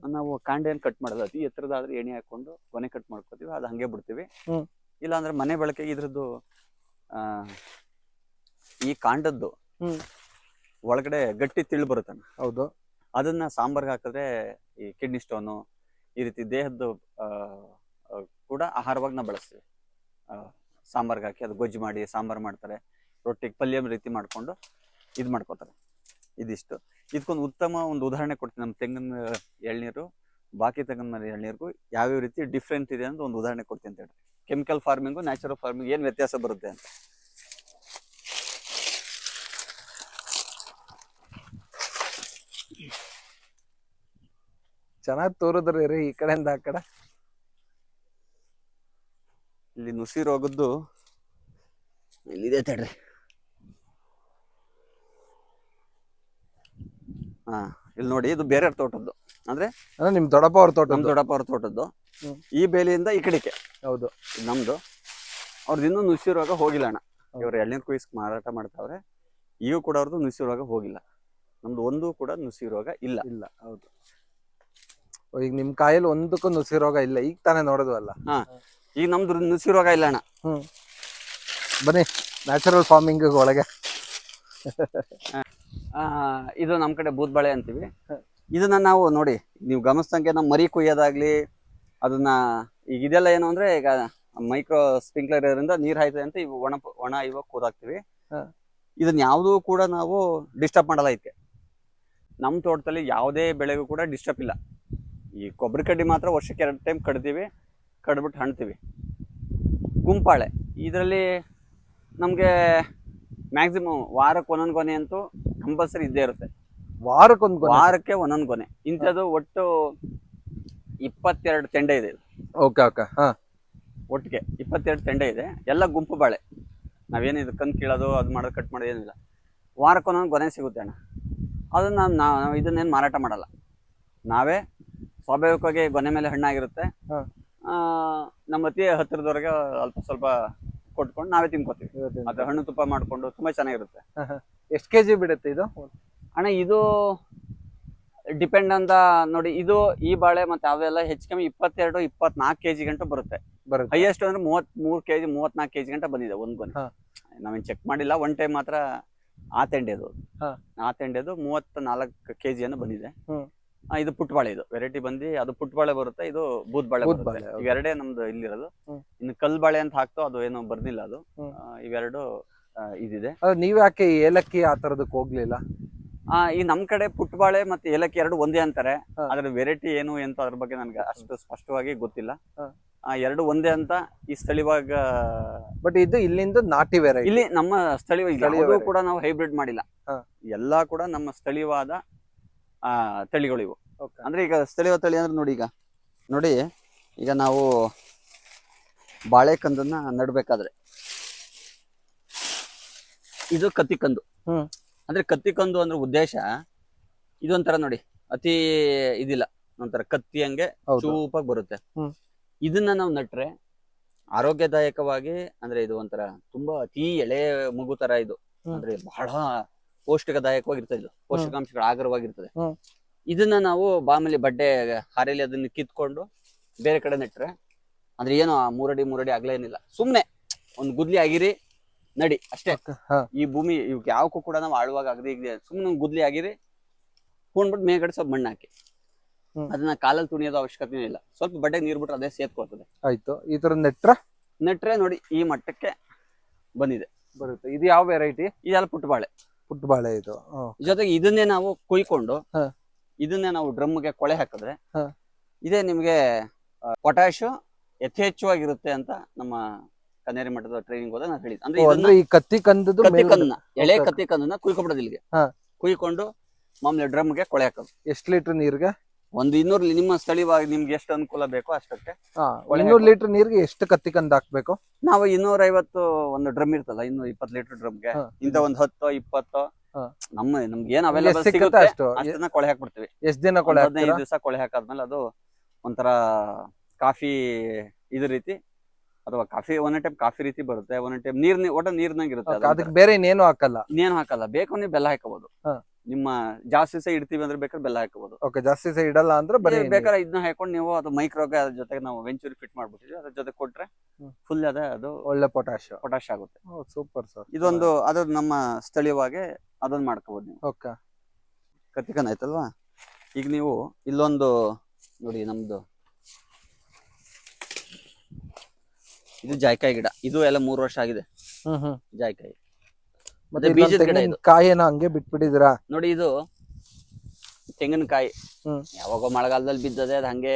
ನಾವು ಕಾಂಡ ಏನ್ ಕಟ್ ಮಾಡೋದು ಅತಿ ಎತ್ತರದಾದ್ರೆ ಎಣ್ಣೆ ಹಾಕೊಂಡು ಕೊನೆ ಕಟ್ ಮಾಡ್ಕೋತೀವಿ ಅದು ಹಂಗೆ ಬಿಡ್ತೀವಿ. ಇಲ್ಲ ಅಂದ್ರೆ ಮನೆ ಬಳಕೆ ಇದ್ರದ್ದು ಆ ಈ ಕಾಂಡದ್ದು. ಒಳಗಡೆ ಗಟ್ಟಿ ತಿಳ್ ಬರುತ್ತೆ ಹೌದು. ಅದನ್ನ ಸಾಂಬಾರ್ಗೆ ಹಾಕಿದ್ರೆ ಈ ಕಿಡ್ನಿ ಸ್ಟೋನು ಈ ರೀತಿ ದೇಹದ್ದು ಕೂಡ ಆಹಾರವಾಗಿ ನಾವು ಬಳಸ್ತೀವಿ. ಸಾಂಬಾರ್ಗೆ ಹಾಕಿ ಅದು ಗೊಜ್ಜು ಮಾಡಿ, ಸಾಂಬಾರು ಮಾಡ್ತಾರೆ. ರೊಟ್ಟಿಗೆ ಪಲ್ಯ ರೀತಿ ಮಾಡಿಕೊಂಡು ಇದು ಮಾಡ್ಕೋತಾರೆ. ಇದಿಷ್ಟು. ಇದಕ್ಕೊಂದು ಉತ್ತಮ ಒಂದು ಉದಾಹರಣೆ ಕೊಡ್ತೀನಿ. ನಮ್ಮ ತೆಂಗಿನ ಎಳ್ನೀರು, ಬಾಕಿ ತೆಂಗಿನ ಮನೆ ಎಳ್ನೀರಿಗೂ ಯಾವ್ಯಾವ ರೀತಿ ಡಿಫ್ರೆಂಟ್ ಇದೆ ಅಂತ ಒಂದು ಉದಾಹರಣೆ ಕೊಡ್ತೀನಿ ಅಂತ ಹೇಳಿ ಕೆಮಿಕಲ್ ಫಾರ್ಮಿಂಗು ನ್ಯಾಚುರಲ್ ಫಾರ್ಮಿಂಗ್ ಏನು ವ್ಯತ್ಯಾಸ ಬರುತ್ತೆ ಅಂತ. ಚೆನ್ನಾಗ್ ತೋರಿದ್ರಿ ರೀ ಈ ಕಡೆಯಿಂದ ಆ ಕಡೆ. ಇಲ್ಲಿ ನುಸಿ ರೋಗದ್ದು ಇಲ್ಲಿದೆ ತಡ್ರಿ. ಹಾ ಇಲ್ಲಿ ನೋಡಿ ಇದು ಬೇರೆ ತೋಟದ್ದು. ಅಂದ್ರೆ ಅಂದ್ರೆ ನಿಮ್ ದೊಡ್ಡಪ್ಪ ಅವ್ರ ತೋಟ ನಮ್ ದೊಡ್ಡಪ್ಪ ಅವ್ರ ತೋಟದ್ದು. ಹ್ಮ್. ಈ ಬೇಲಿಯಿಂದ ಈ ಕಡೆಗೆ. ಹೌದು. ಇದು ನಮ್ದು. ಅವ್ರದ್ದು ಇನ್ನೂ ನುಸಿ ರೋಗ ಹೋಗಿಲ್ಲ ಅಣ್ಣ. ಹೌದು. ಇವ್ರು ಎಳ್ನೀರು ಕುಯ್ಸ್ ಮಾರಾಟ ಮಾಡ್ತಾವ್ರೆ. ಈಗ ಕೂಡ ಅವ್ರದ್ದು ನುಸಿ ರೋಗ ಹೋಗಿಲ್ಲ. ನಮ್ದು ಒಂದು ಕೂಡ ನುಸಿ ರೋಗ ಇಲ್ಲ. ಇಲ್ಲ ಹೌದು. ಈಗ ನಿಮ್ ಕಾಯಲ್ಲಿ ಒಂದಕ್ಕೂ ನುಸಿ ರೋಗ ಇಲ್ಲ ಈಗ ತಾನೇ ನೋಡಿದ್ವಲ್ಲ ಈಗ ನಮ್ದು ನುಸಿ ರೋಗ ಇಲ್ಲ ಅಣ್ಣ. ಹ್ಮ್. ಬನ್ನಿ ನ್ಯಾಚುರಲ್ ಫಾರ್ಮಿಂಗ್ ಒಳಗೆ. ಆ, ಇದು ನಮ್ಮ ಕಡೆ ಬೂದ್ಬಳೆ ಅಂತೀವಿ. ಇದನ್ನ ನಾವು ನೋಡಿ ನೀವು ಗಮನಿಸ್ದಂಗೆ ನಮ್ಮ ಮರಿ ಕುಯ್ಯೋದಾಗ್ಲಿ ಅದನ್ನ ಈಗ ಇದೆಲ್ಲ ಏನು ಅಂದ್ರೆ ಈಗ ಮೈಕ್ರೋ ಸ್ಪ್ರಿಂಕ್ಲರ್ ಇರೋದ್ರಿಂದ ನೀರ್ ಹಾಯ್ತದೆ ಅಂತ ಇವು ಒಣ ಪ- ಒಣ ಇವಾಗ ಕೂದಾಕ್ತಿವಿ. ಹ. ಇದನ್ನ ಯಾವುದೂ ಕೂಡ ನಾವು ಡಿಸ್ಟರ್ಬ್ ಮಾಡಲ್ಲ ಇದಕ್ಕೆ. ನಮ್ಮ ತೋಟದಲ್ಲಿ ಯಾವುದೇ ಬೆಳೆಗೂ ಕೂಡ ಡಿಸ್ಟರ್ಬ್ ಇಲ್ಲ. ಈ ಕೊಬ್ಬರಿ ಕಡ್ಡಿ ಮಾತ್ರ ವರ್ಷಕ್ಕೆ ಎರಡು ಟೈಮ್ ಕಡ್ತೀವಿ ಕಡ್ಬಿಟ್ಟು ಹಣ್ತೀವಿ. ಗುಂಪಾಳೆ ಇದರಲ್ಲಿ ನಮಗೆ ಮ್ಯಾಕ್ಸಿಮಮ್ ವಾರಕ್ಕೆ ಒಂದೊಂದು ಕೊನೆ ಅಂತೂ ಕಂಪಲ್ಸರಿ ಇದ್ದೇ ಇರುತ್ತೆ. ವಾರಕ್ಕೊಂದು ವಾರಕ್ಕೆ ಒಂದೊಂದು ಕೊನೆ ಇಂಥದ್ದು ಒಟ್ಟು ಇಪ್ಪತ್ತೆರಡು ತೆಂಡೆ ಇದೆ. ಓಕೆ ಓಕೆ ಹಾ. ಒಟ್ಟಿಗೆ ಇಪ್ಪತ್ತೆರಡು ತೆಂಡೆ ಇದೆ. ಎಲ್ಲ ಗುಂಪು ಬಾಳೆ. ನಾವೇನು ಇದು ಕಂದು ಕೀಳೋದು ಅದು ಮಾಡೋದು ಕಟ್ ಮಾಡೋದು ಏನಿಲ್ಲ. ವಾರಕ್ಕೊಂದೊಂದು ಕೊನೆ ಸಿಗುತ್ತೆ ಅಣ್ಣ. ಅದನ್ನ ನಾವು ನಾವು ಇದನ್ನೇನು ಮಾರಾಟ ಮಾಡಲ್ಲ. ನಾವೇ ಸ್ವಾಭಾವಿಕವಾಗಿ ಗೊನೆ ಮೇಲೆ ಹಣ್ಣಾಗಿರುತ್ತೆ. ಆ, ನಮ್ಮ ಅತಿ ಹತ್ತಿರದವರೆಗೆ ಅಲ್ಪ ಸ್ವಲ್ಪ ಕೊಟ್ಕೊಂಡು ನಾವೇ ತಿನ್ಕೋತೀವಿ. ಮತ್ತೆ ಹಣ್ಣು ತುಪ್ಪ ಮಾಡಿಕೊಂಡು ತುಂಬಾ ಚೆನ್ನಾಗಿರುತ್ತೆ. ಎಷ್ಟು ಕೆಜಿ ಬಿಡುತ್ತೆ ಇದು? ಅಣ್ಣ ಇದು ಡಿಪೆಂಡ್ ಅಂತ ನೋಡಿ ಇದು ಈ ಬಾಳೆ ಮತ್ತೆ ಅವೆಲ್ಲ ಹೆಚ್ಚು ಕಮ್ಮಿ ಇಪ್ಪತ್ತೆರಡು ಇಪ್ಪತ್ನಾಲ್ಕು ಕೆಜಿ ಗಂಟು ಬರುತ್ತೆ. ಬರುತ್ತೆ. ಹೈಯೆಸ್ಟ್ ಅಂದ್ರೆ ಮೂವತ್ ಮೂರ್ ಕೆಜಿ ಮೂವತ್ನಾಲ್ಕು ಕೆಜಿ ಗಂಟ ಬಂದಿದೆ ಒಂದ್ ಗೊನೆ. ನಾವೇನ್ ಚೆಕ್ ಮಾಡಿಲ್ಲ ಒನ್ ಟೈಮ್ ಮಾತ್ರ ಆ ತೆಂಡೆದು ಆ ತೆಂಡೆದು ಮೂವತ್ತ ನಾಲ್ಕು ಕೆಜಿ ಅನ್ನು ಬಂದಿದೆ ಇದು ಪುಟ್ಬಾಳೆ ಇದು ವೆರೈಟಿ ಬಂದು ಅದು ಪುಟ್ಬಾಳೆ ಬರುತ್ತೆ ಇದು ಬೂದ್ಬಾಳೆ ಬೂದ್ ಬರುತ್ತೆ. ಇವೆರಡೇ ನಮ್ದು ಇಲ್ಲಿರೋದು. ಇನ್ನು ಕಲ್ ಬಾಳೆ ಅಂತ ಹಾಕ್ತೋ ಅದು ಏನೋ ಬರ್ದಿಲ್ಲ ಅದು. ಆ, ಇವೆರಡು ಆ, ಇದಿದೆ ನೀವ್ ಯಾಕೆ ಏಲಕ್ಕಿ ಆ ತರದಕ್ ಹೋಗ್ಲಿಲ್ಲ ಆ, ಈ ನಮ್ ಕಡೆ ಪುಟ್ಬಾಳೆ ಮತ್ತೆ ಏಲಕ್ಕಿ ಎರಡು ಒಂದೇ ಅಂತಾರೆ ಹಾ. ಅದ್ರ ವೆರೈಟಿ ಏನು ಅಂತ ಅದ್ರ ಬಗ್ಗೆ ನನ್ಗೆ ಅಷ್ಟು ಸ್ಪಷ್ಟವಾಗಿ ಗೊತ್ತಿಲ್ಲ ಹಾ. ಆ, ಎರಡು ಒಂದೇ ಅಂತ ಈ ಸ್ಥಳೀಯವಾಗ ಬಟ್ ಇದು ಇಲ್ಲಿಂದ ನಾಟಿ ವೆರೈಟಿ ಇಲ್ಲಿ ನಮ್ಮ ಸ್ಥಳೀಯ ಸ್ಥಳೀಯ ಯಾವುದೂ variety. ಕೂಡ ನಾವು ಹೈಬ್ರಿಡ್ ಮಾಡಿಲ್ಲ ಹಾ. ಎಲ್ಲಾ ಕೂಡ ನಮ್ಮ ಸ್ಥಳೀಯವಾದ ಆ ತಳಿಗಳು ಇವು. ಅಂದ್ರೆ ಈಗ ಸ್ಥಳೀಯ ತಳಿ ಅಂದ್ರೆ ನೋಡಿ ಈಗ ನೋಡಿ ಈಗ ನಾವು ಬಾಳೆಕಂದನ್ನ ನಡ್ಬೇಕಾದ್ರೆ. ಇದು ಕತ್ತಿಕಂದು. ಅಂದ್ರೆ ಕತ್ತಿಕಂದು ಅಂದ್ರೆ ಉದ್ದೇಶ ಇದೊಂಥರ ನೋಡಿ ಅತಿ ಇದಿಲ್ಲ ಒಂಥರ ಕತ್ತಿ ಹಂಗೆ ಚೂಪಾಗಿ ಬರುತ್ತೆ. ಇದನ್ನ ನಾವು ನಟ್ರೆ ಆರೋಗ್ಯದಾಯಕವಾಗಿ ಅಂದ್ರೆ ಇದು ಒಂಥರ ತುಂಬಾ ಅತಿ ಎಳೆ ಮಗು ತರ ಇದು. ಅಂದ್ರೆ ಬಹಳ ಪೌಷ್ಟಿಕದಾಯಕವಾಗಿರ್ತದೆ ಪೌಷ್ಟಿಕಾಂಶಗಳು ಆಗರವಾಗಿರ್ತದೆ ಹ್ಮ್. ಇದನ್ನ ನಾವು ಬಾಮಲಿ ಬಡ್ಡೆ ಹಾರೆಯಲ್ಲಿ ಅದನ್ನ ಕಿತ್ಕೊಂಡು ಬೇರೆ ಕಡೆ ನೆಟ್ರೆ ಅಂದ್ರೆ ಏನು ಆ ಮೂರಡಿ ಮೂರಡಿ ಆಗ್ಲೇ ಏನಿಲ್ಲ. ಸುಮ್ನೆ ಒಂದ್ ಗುದ್ಲಿ ಆಗಿರಿ ನಡಿ ಅಷ್ಟೇ. ಹಾ. ಈ ಭೂಮಿ ಇವಕ್ಕೆ ಯಾವಕ್ಕೂ ಕೂಡ ನಾವು ಆಳುವಾಗ ಆಗದೆ ಈಗ ಸುಮ್ಮನೆ ಒಂದು ಗುದ್ಲಿ ಆಗಿರಿ ಹೂಣ್ಬಿಟ್ಟು ಮೇಲ್ಗಡೆ ಸ್ವಲ್ಪ ಮಣ್ಣು ಹಾಕಿ. ಹ್ಮ್. ಅದನ್ನ ಕಾಲಲ್ಲಿ ತುಣಿಯೋದು ಅವಶ್ಯಕತೆ ಇಲ್ಲ. ಸ್ವಲ್ಪ ಬಡ್ಡೆ ನೀರ್ ಬಿಟ್ರೆ ಅದೇ ಸೇತ್ಕೊಳ್ತದೆ. ಆಯ್ತು. ಈ ತರ ನೆಟ್ರ? ನೆಟ್ರೆ ನೋಡಿ ಈ ಮಟ್ಟಕ್ಕೆ ಬಂದಿದೆ. ಬರುತ್ತೆ. ಇದು ಯಾವ ವೆರೈಟಿ ಇದೆಲ್ಲ ಪುಟ್ಟಬಾಳೆ ಪುಟ್ಟಬಾಳೆ ಇದು ಹ್ಮ್. ಜೊತೆಗೆ ಇದನ್ನೇ ನಾವು ಕುಯ್ಕೊಂಡು ಹಾ. ಇದನ್ನೇ ನಾವು ಡ್ರಮ್ಗೆ ಕೊಳೆ ಹಾಕಿದ್ರೆ ಇದೆ ಇದೇ ನಿಮಗೆ ಪೊಟ್ಯಾಶು ಯಥೇಚ್ಛವಾಗಿರುತ್ತೆ ಅಂತ ನಮ್ಮ ಕನ್ನೇರಿ ಮಠದ ಟ್ರೈನಿಂಗ್ ಹೋದ ನಾನು ಹೇಳಿದ್ ಅಂದ್ರೆ ಓ, ಇದನ್ನ ಅಂದ್ರೆ ಈ ಕತ್ತಿ ಕಂದದ್ದು ಕತ್ತಿ ಮೇಲ್ಗಡೆ- ಕಂದನ್ನ ಎಳೆ. ಕತ್ತಿ ಕಂದನ್ನ ಕುಯ್ಕೊಬಿಡೋದು ಇಲ್ಲಿಗೆ ಹಾ. ಕುಯ್ಕೊಂಡು ಮಾಮೂಲಿ ಡ್ರಮ್ಗೆ ಕೊಳೆ ಹಾಕೋದು ಎಷ್ಟು ಲೀಟರ್ ನೀರ್ಗೆ ಒಂದು ಇನ್ನೂರು ನಿಮ್ಮ ಸ್ಥಳೀಯವಾಗಿ ನಿಮ್ಗೆ ಎಷ್ಟು ಅನುಕೂಲ ಬೇಕೋ ಅಷ್ಟಕ್ಕೆ ಇನ್ನೂರು. ಲೀಟರ್ ನೀರ್ಗೆ ಎಷ್ಟು ಕತ್ತಿ ಕಂದ ಹಾಕ್ಬೇಕು? ನಾವು ಇನ್ನೂರ ಐವತ್ತು ಒಂದು ಡ್ರಮ್ ಇರ್ತಲ್ಲ ಇನ್ನೂರ ಇಪ್ಪತ್ತು ಲೀಟರ್ ಡ್ರಮ್ಗೆ. ಇಂತ ಒಂದ್ ಹತ್ತು ಇಪ್ಪತ್ತು ನಮ್ಮ ನಮ್ಗೆ ಏನ್ ಅವೈಲೇಬಲ್ ಸಿಗುತ್ತೆ ಅಷ್ಟು. ಅಷ್ಟನ್ನ ಕೊಳೆ ಹಾಕ್ಬಿಡ್ತೀವಿ. ಎಷ್ಟ್ ದಿನ ಕೊಳೆ ಹದಿನೈದು ದಿವಸ ಕೊಳೆ ಹಾಕಾದ್ಮೇಲೆ ಅದು ಒಂಥರ ಕಾಫಿ ಇದ ರೀತಿ ಅಥವಾ ಕಾಫಿ ಒಂದ್ ಟೈಮ್ ಕಾಫಿ ರೀತಿ ಬರುತ್ತೆ ಒಂದ್ ಟೈಮ್ ನೀರ್ ಒಟ್ಟ ನೀರ್ನಾಗಿರುತ್ತೆ ಅದಕ್ಕೆ ಬೇರೆ ಇನ್ನೇನು ಹಾಕಲ್ಲ? ಇನ್ನೇನು ಹಾಕಲ್ಲ ಬೇಕು ನೀವು ಬೆಲ್ಲ ಹಾಕಬಹುದು. ನಿಮ್ಮ ಜಾಸ್ತಿ ಸಹ ಇಡ್ತೀವಿ ಅಂದ್ರೆ ಬೇಕಾದ್ರೆ ಬೆಲ್ಲ ಹಾಕಬಹುದು ಓಕೆ ಜಾಸ್ತಿ ಸಹ ಇಡಲ್ಲ ಅಂದ್ರೆ ಬರೀ. ಬೇಕಾದ್ರೆ ಇದನ್ನ ಹಾಕೊಂಡು ನೀವು ಅದು ಮೈಕ್ರೋಗೆ ಅದ್ರ ಜೊತೆಗೆ ನಾವು ವೆಂಚೂರಿ ಫಿಟ್ ಮಾಡ್ಬಿಟ್ಟಿದ್ವಿ. ಅದ್ರ ಜೊತೆ ಕೊಟ್ರೆ ಫುಲ್ ಅದ ಅದು ಒಳ್ಳೆ ಪೊಟ್ಯಾಶ್ ಪೊಟ್ಯಾಶ್ ಆಗುತ್ತೆ. ಸೂಪರ್ ಸರ್ ಇದೊಂದು ಅದು ನಮ್ಮ ಸ್ಥಳೀಯವಾಗಿ ಅದನ್ನ ಮಾಡ್ಕೋಬಹುದು ನೀವು. ಓಕೆ ಕತ್ತಿಕನ್ ಆಯ್ತಲ್ವಾ? ಈಗ ನೀವು ಇಲ್ಲೊಂದು ನೋಡಿ ನಮ್ದು ಇದು ಜಾಯ್ಕಾಯಿ ಗಿಡ. ಇದು ಎಲ್ಲ ಮೂರು ವರ್ಷ ಆಗಿದೆ. ಜಾಯ್ಕಾಯಿ. ಮತ್ತೆ ಬೀಜದ ಗಿಡ ಇದು. ಕಾಯಿನ ಹಂಗೆ ಬಿಟ್ಬಿಟ್ಟಿದ್ದೀರಾ? ನೋಡಿ ಇದು ತೆಂಗಿನಕಾಯಿ. ಹ್ಮ್. ಯಾವಾಗೋ ಮಳೆಗಾಲದಲ್ಲಿ ಬಿದ್ದದೆ ಅದು ಹಂಗೆ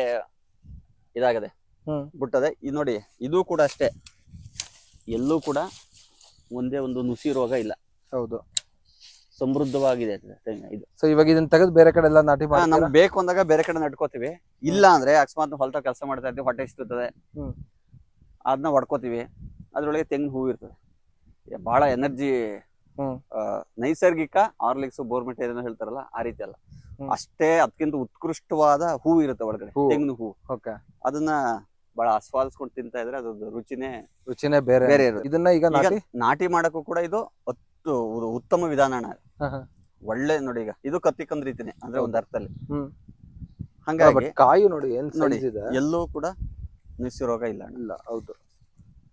ಇದಾಗದೆ. ಹ್ಮ್. ಬಿಟ್ಟದೆ. ಇದು ನೋಡಿ ಇದು ಕೂಡ ಅಷ್ಟೇ. ಎಲ್ಲೂ ಕೂಡ ಒಂದೇ ಒಂದು ನುಸಿ ರೋಗ ಇಲ್ಲ. ಹೌದು. ಸಮೃದ್ಧವಾಗಿದೆ ಇದು. ಸೊ ಇವಾಗ ಇದನ್ನ ತೆಗೆದು ಬೇರೆ ಕಡೆ ಎಲ್ಲ ನಾಟಿ ಹಾ, ನಮ್ಗೆ ಬೇಕು ಅಂದಾಗ ಬೇರೆ ಕಡೆ ನಡ್ಕೋತೀವಿ. ಇಲ್ಲ ಅಂದ್ರೆ ಅಕಸ್ಮಾತ್ ಹೊಲತ ಕೆಲಸ ಮಾಡ್ತಾ ಇರ್ತೀವಿ ಹೊಟ್ಟೆ ಇಷ್ಟಿರ್ತದೆ ಹ್ಮ್. ಅದನ್ನ ಹೊಡ್ಕೋತೀವಿ ಅದ್ರೊಳಗೆ ತೆಂಗಿನ ಹೂವು ಇರ್ತದೆ. ಬಹಳ ಎನರ್ಜಿ. ನೈಸರ್ಗಿಕ ಆರ್ಲಿಕ್ಸ್ ಬೋರ್ಮೆಟ್ ಏನೋ ಹೇಳ್ತಾರಲ್ಲ ಆ ರೀತಿ ಅಲ್ಲ. ಅಷ್ಟೇ ಅದಕ್ಕಿಂತ ಉತ್ಕೃಷ್ಟವಾದ ಹೂ ಇರುತ್ತೆ ಒಳಗಡೆ ಹೂವು. ತೆಂಗಿನ ಹೂ ಅದನ್ನ ಬಹಳ ಆಸ್ವಾದಿಸ್ಕೊಂಡು ತಿಂತಾ ಇದ್ರೆ ಅದ್ರ ರುಚಿನೇ ರುಚಿನೇ ಬೇರೆ. ಬೇರೆ ಇರುತ್ತೆ. ಇದನ್ನ ಈಗ ನಾಟಿ? ನಾಟಿ ಮಾಡಕ್ಕೂ ಕೂಡ ಇದು ಅತ್ತು ಉತ್ತಮ ವಿಧಾನ. ಒಳ್ಳೆ ನೋಡಿ ಈಗ ಇದು ಕತ್ತಿಕಂದ್ ರೀತಿನೇ ಅಂದ್ರೆ ಒಂದ್ ಅರ್ಥದಲ್ಲಿ ಹಂಗಾಗಿ ಕಾಯಿ ನೋಡಿ ಏನ್ ನೋಡಿ. ಎಲ್ಲೂ ಕೂಡ ನುಸಿ ರೋಗ ಇಲ್ಲ ಇಲ್ಲ ಹೌದು.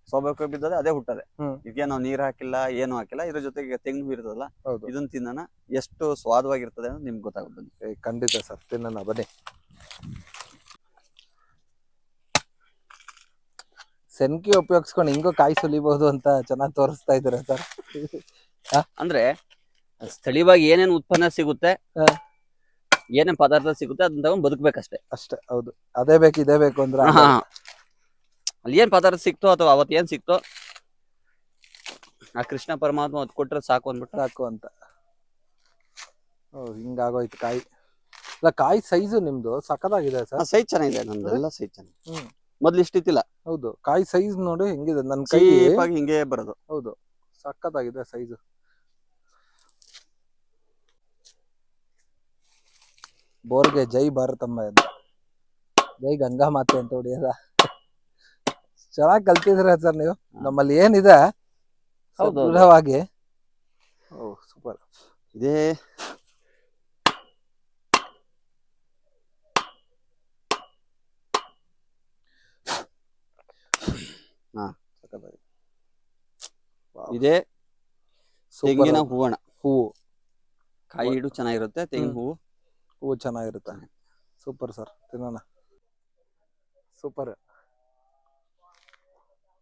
ಸ್ವಾಭಾವಿಕ ಬಿದ್ದದೆ ಅದೇ ಹುಟ್ಟದೆ. ಇದಕ್ಕೆ ನಾವು ನೀರ್ ಹಾಕಿಲ್ಲ ಏನು ಹಾಕಿಲ್ಲ ಇದ್ರ ಜೊತೆಗೆ ತೆಂಗು ಇರ್ತದಲ್ಲ ಹೌದು. ಇದನ್ನ ತಿನ್ನೋಣ. ಎಷ್ಟು ಸ್ವಾದವಾಗಿರ್ತದೆ ಅಂತ ನಿಮ್ಗೆ ಗೊತ್ತಾಗುತ್ತೆ ಏ, ಖಂಡಿತ ಸರ್ ತಿನ್ನೋಣ ಬನ್ನಿ. ಸೆನ್ಕಿ ಉಪಯೋಗಿಸ್ಕೊಂಡು ಹಿಂಗೂ ಕಾಯಿ ಸುಲಿಬಹುದು ಅಂತ ಚೆನ್ನಾಗಿ ತೋರಿಸ್ತಾ ಇದ್ದಾರೆ ಸರ್? ಅಂದ್ರೆ ಸ್ಥಳೀಯವಾಗಿ ಏನೇನ್ ಉತ್ಪನ್ನ ಸಿಗುತ್ತೆ ಹಾ. ಏನೇನ್ ಪದಾರ್ಥ ಸಿಗುತ್ತೆ ಅದನ್ನ ತಗೊಂಡ್ ಬದುಕ್ಬೇಕಷ್ಟೇ. ಅಷ್ಟೇ ಹೌದು. ಅದೇ ಬೇಕು ಇದೇ ಬೇಕು ಅಂದ್ರೆ. ಅಲ್ಲಿ ಏನ್ ಪದಾರ್ಥ ಸಿಕ್ತೋ ಅಥವಾ ಅವತ್ ಏನ್ ಸಿಕ್ತೋ ಆ ಕೃಷ್ಣ ಪರಮಾತ್ಮ ಅದ್ ಕೊಟ್ರೆ ಸಾಕು ಅಂದ್ಬಿಟ್ಟು ಸಾಕು ಅಂತ. ಹಿಂಗಾಗೋಯ್ತು ಕಾಯಿ. ಇಲ್ಲ ಕಾಯಿ ಸೈಜು ನಿಮ್ದು? ಸಖತ್ತಾಗಿದೆ ಸರ್. ಸೈಜ್ ಚೆನ್ನಾಗಿದೆ ನಮ್ದೆಲ್ಲ ಸೈಜ್ ಚೆನ್ನಾಗಿದೆ. ಹ್ಮ್. ಮೊದ್ಲು ಇಷ್ಟಿತ್ತಿಲ್ಲ ಹೌದು. ಕಾಯಿ ಸೈಜ್ ನೋಡಿ ಹೆಂಗಿದೆ. ನನ್ನ ಕೈ ಹಿಂಗೇ ಹಿಂಗೆ ಬರೋದು. ಹೌದು. ಸಖತ್ತಾಗಿದೆ ಸೈಜು ಬೋರ್ಗೆ ಜೈ ಭಾರತಮ್ಮ ಅಂತ. ಜೈ ಗಂಗಾ ಮಾತೆ ಅಂತ ಹೊಡಿಯೋದ. ಚೆನ್ನಾಗಿ ಕಲ್ತಿದ್ರೆ ಸರ್ ನೀವು? ನಮ್ಮಲ್ಲಿ ಏನಿದೆ ಹೌದು. ದೃಢವಾಗಿ. ಓ ಸೂಪರ್. ಇದೇ ಇದೆ ಇದೇ ತೆಂಗಿನ ಹೂವಣ ಹೂವು. ಕಾಯಿ ಹಿಡು ಚೆನ್ನಾಗಿರುತ್ತೆ ತೆಂಗಿನ. ಹೂವು. ಹೂವು ಚೆನ್ನಾಗಿರುತ್ತೆ. ಸೂಪರ್ ಸರ್ ತಿನ್ನೋಣ. ಸೂಪರ್.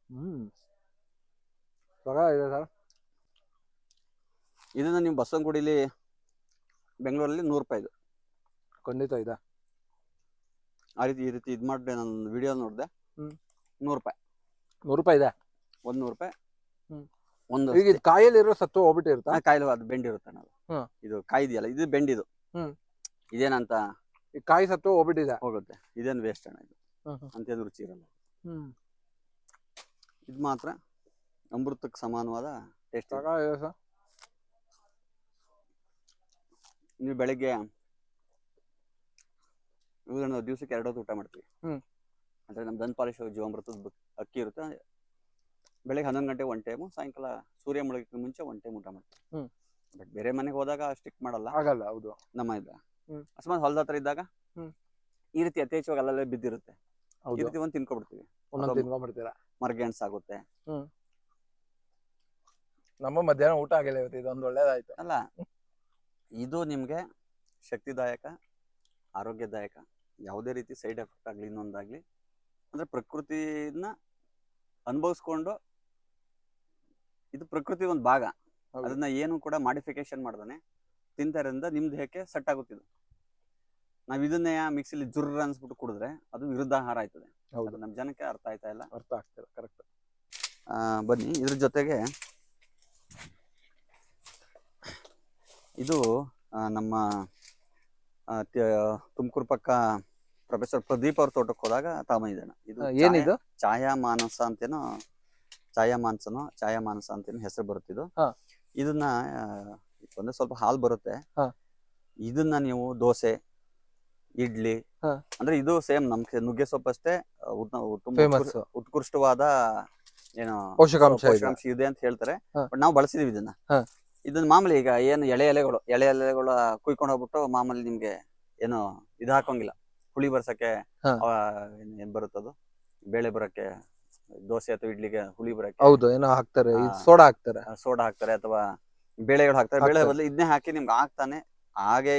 ಹ್ಮ್. ಇದೆ ಸರ್. ಇದನ್ನ ನೀವು ಬಸವನಗುಡಿಲಿ ಬೆಂಗಳೂರಲ್ಲಿ ನೂರು ರೂಪಾಯಿ ಇದು. ಖಂಡಿತ ಇದೆ. ಆ ರೀತಿ ಈ ರೀತಿ ಇದು ಮಾಡಿದೆ ನಾನು ವಿಡಿಯೋ ನೋಡಿದೆ. ಹ್ಮ್. ನೂರು ರೂಪಾಯಿ. ನೂರು ರೂಪಾಯಿ ಇದೆ? ಒಂದು ನೂರು ರೂಪಾಯಿ. ಹ್ಮ್. ಒಂದು ಈಗ ಇದು ಕಾಯಲ್ಲಿರೋ ಸತ್ತು ಹೋಗ್ಬಿಟ್ಟಿರುತ್ತಾ ಆ, ಕಾಯಿಲು ಅದು ಬೆಂಡ್ ಇರುತ್ತೆ ನಾವು ಹ್ಮ್. ಇದು ಕಾಯಿ ಇದೆಯಲ್ಲ ಇದು ಬೆಂಡ್ ಇದು ಹ್ಮ್. ಇದೇನಂತ ಈ ಕಾಯಿ ಸತ್ತು ಹೋಗ್ಬಿಟ್ಟಿದೆ. ಹೋಗುತ್ತೆ. ಇದೇನು ವೇಸ್ಟ್ ಅಣ್ಣ ಇದು. ಹ್ಮ್, ಹ್ಮ್. ಅಂತೇನು ರುಚಿ ಇರಲ್ಲ. ಹ್ಮ್. ಇದು ಮಾತ್ರ ಅಮೃತಕ್ಕೆ ಸಮಾನವಾದ ಟೇಸ್ಟ್ ಸರ್. ನೀವು ಬೆಳಗ್ಗೆ ಇವಾಗ ನಾವು ದಿವಸಕ್ಕೆ ಎರಡು ಹೊತ್ತು ಊಟ ಮಾಡ್ತೀವಿ. ಹ್ಮ್. ಅಂದ್ರೆ ನಮ್ಮ ದನ್ ಪಾಲಿಶ್ ಜೀವಾಮೃತದ ಬ- ಅಕ್ಕಿ ಇರುತ್ತೆ. ಬೆಳಗ್ಗೆ ಹನ್ನೊಂದು ಗಂಟೆ ಒನ್ ಟೈಮು ಸಾಯಂಕಾಲ ಸೂರ್ಯ ಮುಳುಗಕ್ಕೆ ಮುಂಚೆ ಒನ್ ಟೈಮ್ ಊಟ ಮಾಡ್ತೀವಿ. ಹ್ಮ್. ಬಟ್ ಬೇರೆ ಮನೆಗೆ ಹೋದಾಗ ಸ್ಟಿಕ್ ಮಾಡಲ್ಲ. ಆಗಲ್ಲ ಹೌದು. ನಮ್ಮ ಇದ್ದ ಹ್ಮ್. ಅಕಸ್ಮಾತ್ ಹೊಲದ ಹತ್ರ ಇದ್ದಾಗ ಹ್ಮ್. ಈ ರೀತಿ ಯಥೇಚ್ಛವಾಗಿ ಅಲ್ಲಲ್ಲೇ ಬಿದ್ದಿರುತ್ತೆ. ಈ ಹೌದು. ರೀತಿ ಒಂದು ತಿನ್ಕೊಬಿಡ್ತೀವಿ. ಒಂದೊಂದು ತಿನ್ಕೊಂಡ್ಬಿಡ್ತೀರಾ? ಮರ್ಗೆಣ್ಸ್ ಆಗುತ್ತೆ. ನಮ್ಮ ಮಧ್ಯಾಹ್ನ ಊಟ ಆಗಿಲ್ಲ ಇವತ್ತು ಇದೊಂದು ಒಳ್ಳೇದಾಯ್ತು. ಅಲ್ಲ ಇದು ನಿಮ್ಗೆ ಶಕ್ತಿದಾಯಕ ಆರೋಗ್ಯದಾಯಕ ಯಾವುದೇ ರೀತಿ ಸೈಡ್ ಎಫೆಕ್ಟ್ ಆಗಲಿ ಇನ್ನೊಂದಾಗ್ಲಿ ಅಂದ್ರೆ ಪ್ರಕೃತಿನ ಅನುಭವಿಸ್ಕೊಂಡು ಇದು ಪ್ರಕೃತಿ ಒಂದು ಭಾಗ. ಹೌದು. ಅದನ್ನ ಏನು ಕೂಡ ಮಾಡಿಫಿಕೇಶನ್ ಮಾಡ್ದಾನೆ. ತಿಂತಾರಿಂದ ನಿಮ್ ದೇಹಕ್ಕೆ ಸೆಟ್ ಆಗುತ್ತಿದ್ದು ನಾವ್ ಇದನ್ನೇ ಮಿಕ್ಸಿಲಿ ಜುರ್ರ ಅನ್ಸ್ಬಿಟ್ಟು ಕುಡಿದ್ರೆ ಅದು ವಿರುದ್ಧ ಆಹಾರ ಆಯ್ತದೆ. ಹೌದು ನಮ್ಮ ಜನಕ್ಕೆ ಅರ್ಥ ಆಯ್ತಾ ಇಲ್ಲ ಅರ್ಥ ಆಗ್ತಿಲ್ಲ ಕರೆಕ್ಟ್ ಬನ್ನಿ ಇದ್ರ ಜೊತೆಗೆ ಇದು ನಮ್ಮ ತುಮಕೂರು ಪಕ್ಕ ಪ್ರೊಫೆಸರ್ ಪ್ರದೀಪ್ ಅವ್ರ ತೋಟಕ್ಕೆ ಹೋದಾಗ ತಾಮೈದಣ ಇದು ಏನಿದು ಛಾಯಾ ಮಾನಸ ಅಂತೇನೋ ಛಾಯಾ ಮಾನಸನೋ ಛಾಯಾ ಮಾನಸ ಅಂತೇನೋ ಹೆಸರು ಬರುತ್ತಿದ್ದು. ಇದನ್ನ ಒಂದೇ ಸ್ವಲ್ಪ ಹಾಲು ಬರುತ್ತೆ. ಇದನ್ನ ನೀವು ದೋಸೆ ಇಡ್ಲಿ. ಅಂದ್ರೆ ಇದು ಸೇಮ್ ನಮ್ ನುಗ್ಗೆ ಸೊಪ್ಪು ಅಷ್ಟೇ ತುಂಬಾ ಉತ್ಕೃಷ್ಟವಾದ ಏನು ಪೋಷಕಾಂಶ ಇದೆ. ಪೋಷಕಾಂಶ ಇದೆ ಅಂತ ಹೇಳ್ತಾರೆ ಹಾ. ಬಟ್ ನಾವು ಬಳಸಿದೀವಿ ಇದನ್ನ ಹಾ. ಇದನ್ನ ಮಾಮೂಲಿ ಈಗ ಏನು ಎಳೆ ಎಲೆಗಳು ಎಳೆ ಎಲೆಗಳು ಕುಯ್ಕೊಂಡು ಹೋಗ್ಬಿಟ್ಟು ಮಾಮೂಲಿ ನಿಮ್ಗೆ ಏನು ಇದು ಹಾಕೋಂಗಿಲ್ಲ ಹುಳಿ ಬರ್ಸಕ್ಕೆ ಹಾ. ಏನ್- ಏನ್ ಬರುತ್ತದು ಬೇಳೆ ಬರಕ್ಕೆ ದೋಸೆ ಅಥವಾ ಇಡ್ಲಿಗೆ ಹುಳಿ ಬರಕ್ಕೆ ಹೌದು ಏನೋ ಹಾಕ್ತಾರೆ. ಸೋಡಾ ಹಾಕ್ತಾರೆ ಸೋಡಾ ಹಾಕ್ತಾರೆ ಅಥವಾ ಬೇಳೆಗಳು ಹಾಕ್ತಾರೆ ಬೇಳೆ ಹಾಕ್ತಾರೆ. ಬದಲು ಇದನ್ನೇ ಹಾಕಿ ನಿಮ್ಗೆ ಆಗ್ತಾನೆ ಹಾಗೆ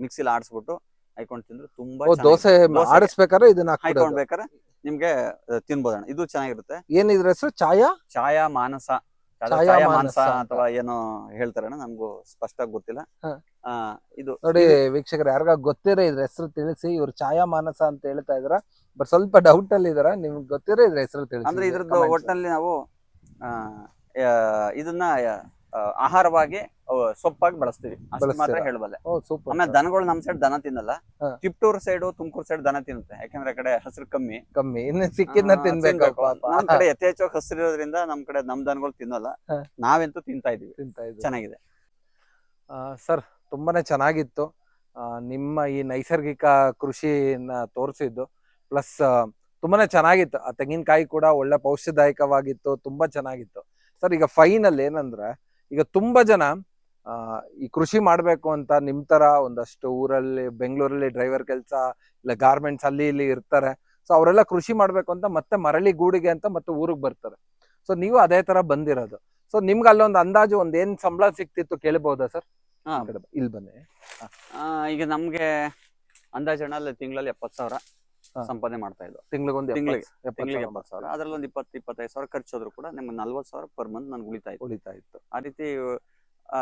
ಮಿಕ್ಸಿಲಿ ಆಡಿಸ್ಬಿಟ್ಟು ಹಾಕೊಂಡು ತಿಂದ್ರೆ ತುಂಬಾ ದೋಸೆ. ಆಡಿಸ್ಬೇಕಾದ್ರೆ ಇದನ್ನ ಹಾಕೊಂಡ್ಬೇಕಾದ್ರೆ ನಿಮ್ಗೆ ತಿನ್ಬೋದಣ ತಿನ್ಬೋದಣ್ಣ. ಇದು ಚೆನ್ನಾಗಿರುತ್ತೆ. ಏನಿದ್ರ ಹೆಸರು ಛಾಯಾ ಛಾಯಾ ಮಾನಸ. ಛಾಯಾ ಮಾನಸ. ಅಥವಾ ಏನೋ ಹೇಳ್ತಾರಣ್ಣ ನಮ್ಗೂ ಸ್ಪಷ್ಟ ಗೊತ್ತಿಲ್ಲ. ಇದು ನೋಡಿ ವೀಕ್ಷಕರು ಯಾರಿಗ ಗೊತ್ತಿರೋ ಇದ್ರ ಹೆಸರು ತಿಳಿಸಿ ಇವ್ರು ಛಾಯಾ ಮಾನಸ ಅಂತ ಹೇಳ್ತಾ ಇದ್ರ. ಬಟ್ ಸ್ವಲ್ಪ ಡೌಟ್ ಅಲ್ಲಿ ಇದಾರ? ನಿಮ್ಗೆ ಗೊತ್ತಿರೋ ಇದ್ರ ಹೆಸರು ತಿಳಿಸಿ ಅಂದ್ರೆ ಇದ್ರದ್ದು. ಒಟ್ಟಿನಲ್ಲಿ ನಾವು ಇದನ್ನ ಆಹಾರವಾಗಿ ಸೊಪ್ಪಾಗಿ ಬಳಸ್ತೀವಿ. ಅಷ್ಟು ಮಾತ್ರ? ಹೇಳಬಲ್ಲೆ. ಆಮೇಲೆ ದನಗಳು ನಮ್ ಸೈಡ್ ದನ ತಿನ್ನಲ್ಲ. ತಿಪ್ಟೂರ್ ಸೈಡ್ ತುಮಕೂರು ಸೈಡ್ ದನ ತಿನ್ನುತ್ತೆ. ಯಾಕಂದ್ರೆ ಆ ಕಡೆ ಹಸಿರು ಕಮ್ಮಿ. ಕಮ್ಮಿ. ಸಿಕ್ಕಿದ್ನ ತಿನ್ಬೇಕು. ನಮ್ ಕಡೆ ಯಥೇಚ್ಛವಾಗಿ ಹಸಿರು ಇರೋದ್ರಿಂದ ನಮ್ ಕಡೆ ನಮ್ ದನಗಳು ತಿನ್ನಲ್ಲ. ನಾವೆಂತೂ ತಿಂತಾ ಇದೀವಿ. ಚೆನ್ನಾಗಿದೆ. ಸರ್ ತುಂಬಾನೇ ಚೆನ್ನಾಗಿತ್ತು. ನಿಮ್ಮ ಈ ನೈಸರ್ಗಿಕ ಕೃಷಿನ ತೋರಿಸಿದ್ದು. ಪ್ಲಸ್ ತುಂಬಾನೇ ಚೆನ್ನಾಗಿತ್ತು. ಆ ತೆಂಗಿನಕಾಯಿ ಕೂಡ ಒಳ್ಳೆ ಪೌಷ್ಟಿದಾಯಕವಾಗಿತ್ತು ತುಂಬಾ ಚೆನ್ನಾಗಿತ್ತು. ಸರ್ ಈಗ ಫೈನಲ್ ಏನಂದ್ರೆ ಈಗ ತುಂಬಾ ಜನ ಆ, ಈ ಕೃಷಿ ಮಾಡ್ಬೇಕು ಅಂತ ನಿಮ್ ತರ ಒಂದಷ್ಟು ಊರಲ್ಲಿ ಬೆಂಗಳೂರಲ್ಲಿ ಡ್ರೈವರ್ ಕೆಲಸ ಇಲ್ಲ ಗಾರ್ಮೆಂಟ್ಸ್ ಅಲ್ಲಿ ಇಲ್ಲಿ ಇರ್ತಾರೆ. ಸೊ ಅವರೆಲ್ಲ ಕೃಷಿ ಮಾಡ್ಬೇಕು ಅಂತ ಮತ್ತೆ ಮರಳಿ ಗೂಡಿಗೆ ಅಂತ ಮತ್ತೆ ಊರಿಗೆ ಬರ್ತಾರೆ. ಸೊ ನೀವು ಅದೇ ತರ ಬಂದಿರೋದು. ಸೊ ನಿಮ್ಗೆ ಅಲ್ಲೊಂದು ಅಂದಾಜು ಒಂದ್ ಏನ್ ಸಂಬಳ ಸಿಕ್ತಿತ್ತು ಕೇಳಬಹುದಾ ಸರ್? ಹಾ. ಇಲ್ಲಿ ಬನ್ನಿ. ಈಗ ನಮ್ಗೆ ಅಂದಾಜು ಹಣ ತಿಂಗಳಲ್ಲಿ ಎಪ್ಪತ್ ಸಾವಿರ. ಸಂಪಾದನೆ ಮಾಡ್ತಾ ಇದ್ವು. ತಿಂಗಳಿಗೊಂದು ತಿಂಗ್ಳಿಗೆ- ತಿಂಗಳಿಗೆ ಸಾವಿರ ಎಪ್ಪತ್ತು ಸಾವಿರ. ಅದ್ರಲ್ಲಿ ಒಂದು ಇಪ್ಪತ್ತು ಇಪ್ಪತ್ತೈದು ಸಾವಿರ ಖರ್ಚು ಆದ್ರೂ ಕೂಡ ನಿಮ್ಗೆ ನಲ್ವತ್ತು ಸಾವಿರ ಪರ್ ಮಂತ್ ನನ್ಗೆ ಉಳಿತಾ ಇತ್ತು. ಉಳಿತಾ ಇತ್ತು. ಆ ರೀತಿ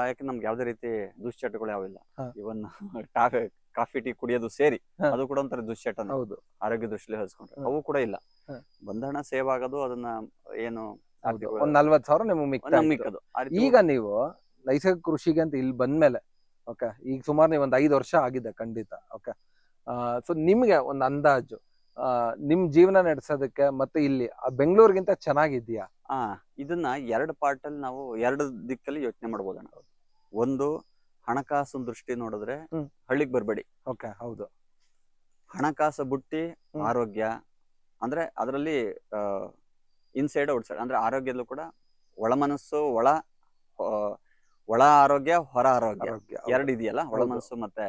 ಯಾಕೆ ನಮ್ಗೆ ಯಾವ್ದೇ ರೀತಿ ದುಶ್ಚಟಗಳು ಯಾವಿಲ್ಲ. ಇವನ್ ಕಾಫಿ ಟೀ ಕುಡಿಯೋದು ಸೇರಿ ಅದು ಕೂಡ ಒಂಥರ ದುಶ್ಚಟ ಹೌದು. ಆರೋಗ್ಯ ದೃಷ್ಟಿಲಿ ಹ್ಮ್. ಅವು ಕೂಡ ಇಲ್ಲ. ಬಂದ ಬಂಧನ ಸೇವ್ ಆಗೋದು ಅದನ್ನ ಏನು ಒಂದ್ ನಲ್ವತ್ ಸಾವಿರ ನಿಮ್ಗೆ ಈಗ ನೀವು ನೈಸರ್ಗಿಕ ಕೃಷಿಗೆ ಅಂತ ಇಲ್ಲಿ ಬಂದ್ಮೇಲೆ ಓಕೆ? ಈಗ ಸುಮಾರು ನೀವು ಒಂದ್ ಐದು ವರ್ಷ ಆಗಿದೆ ಖಂಡಿತ ಓಕೆ? ಸೊ ನಿಮ್ಗೆ ಒಂದು ಅಂದಾಜು ನಿಮ್ಮ ನಿಮ್ ಜೀವನ ನಡೆಸೋದಕ್ಕೆ ಮತ್ತೆ ಇಲ್ಲಿ ಬೆಂಗಳೂರಿಗಿಂತ ಚೆನ್ನಾಗಿದ್ಯಾ ಆ ಇದನ್ನ ಎರಡು ಪಾರ್ಟ್ ಅಲ್ಲಿ ನಾವು ಎರಡು ದಿಕ್ಕಲ್ಲಿ ಯೋಚನೆ ಮಾಡ್ಬೋದಣ್ಣ ಒಂದು ಹಣಕಾಸು ದೃಷ್ಟಿ ನೋಡಿದ್ರೆ. ಹಳ್ಳಿಗೆ ಬರಬೇಡಿ ಓಕೆ ಹೌದು ಹಣಕಾಸು ಬುಟ್ಟಿ ಆರೋಗ್ಯ ಅಂದ್ರೆ ಅದರಲ್ಲಿ ಇನ್ಸೈಡ್ ಔಟ್ ಸೈಡ್ ಅಂದ್ರೆ ಆರೋಗ್ಯದಲ್ಲೂ ಕೂಡ ಒಳ ಮನಸ್ಸು ಒಳ ಒಳ ಆರೋಗ್ಯ ಹೊರ ಆರೋಗ್ಯ ಎರಡು ಇದೆಯಲ್ಲ ಒಳ. ಮನಸ್ಸು ಮತ್ತೆ.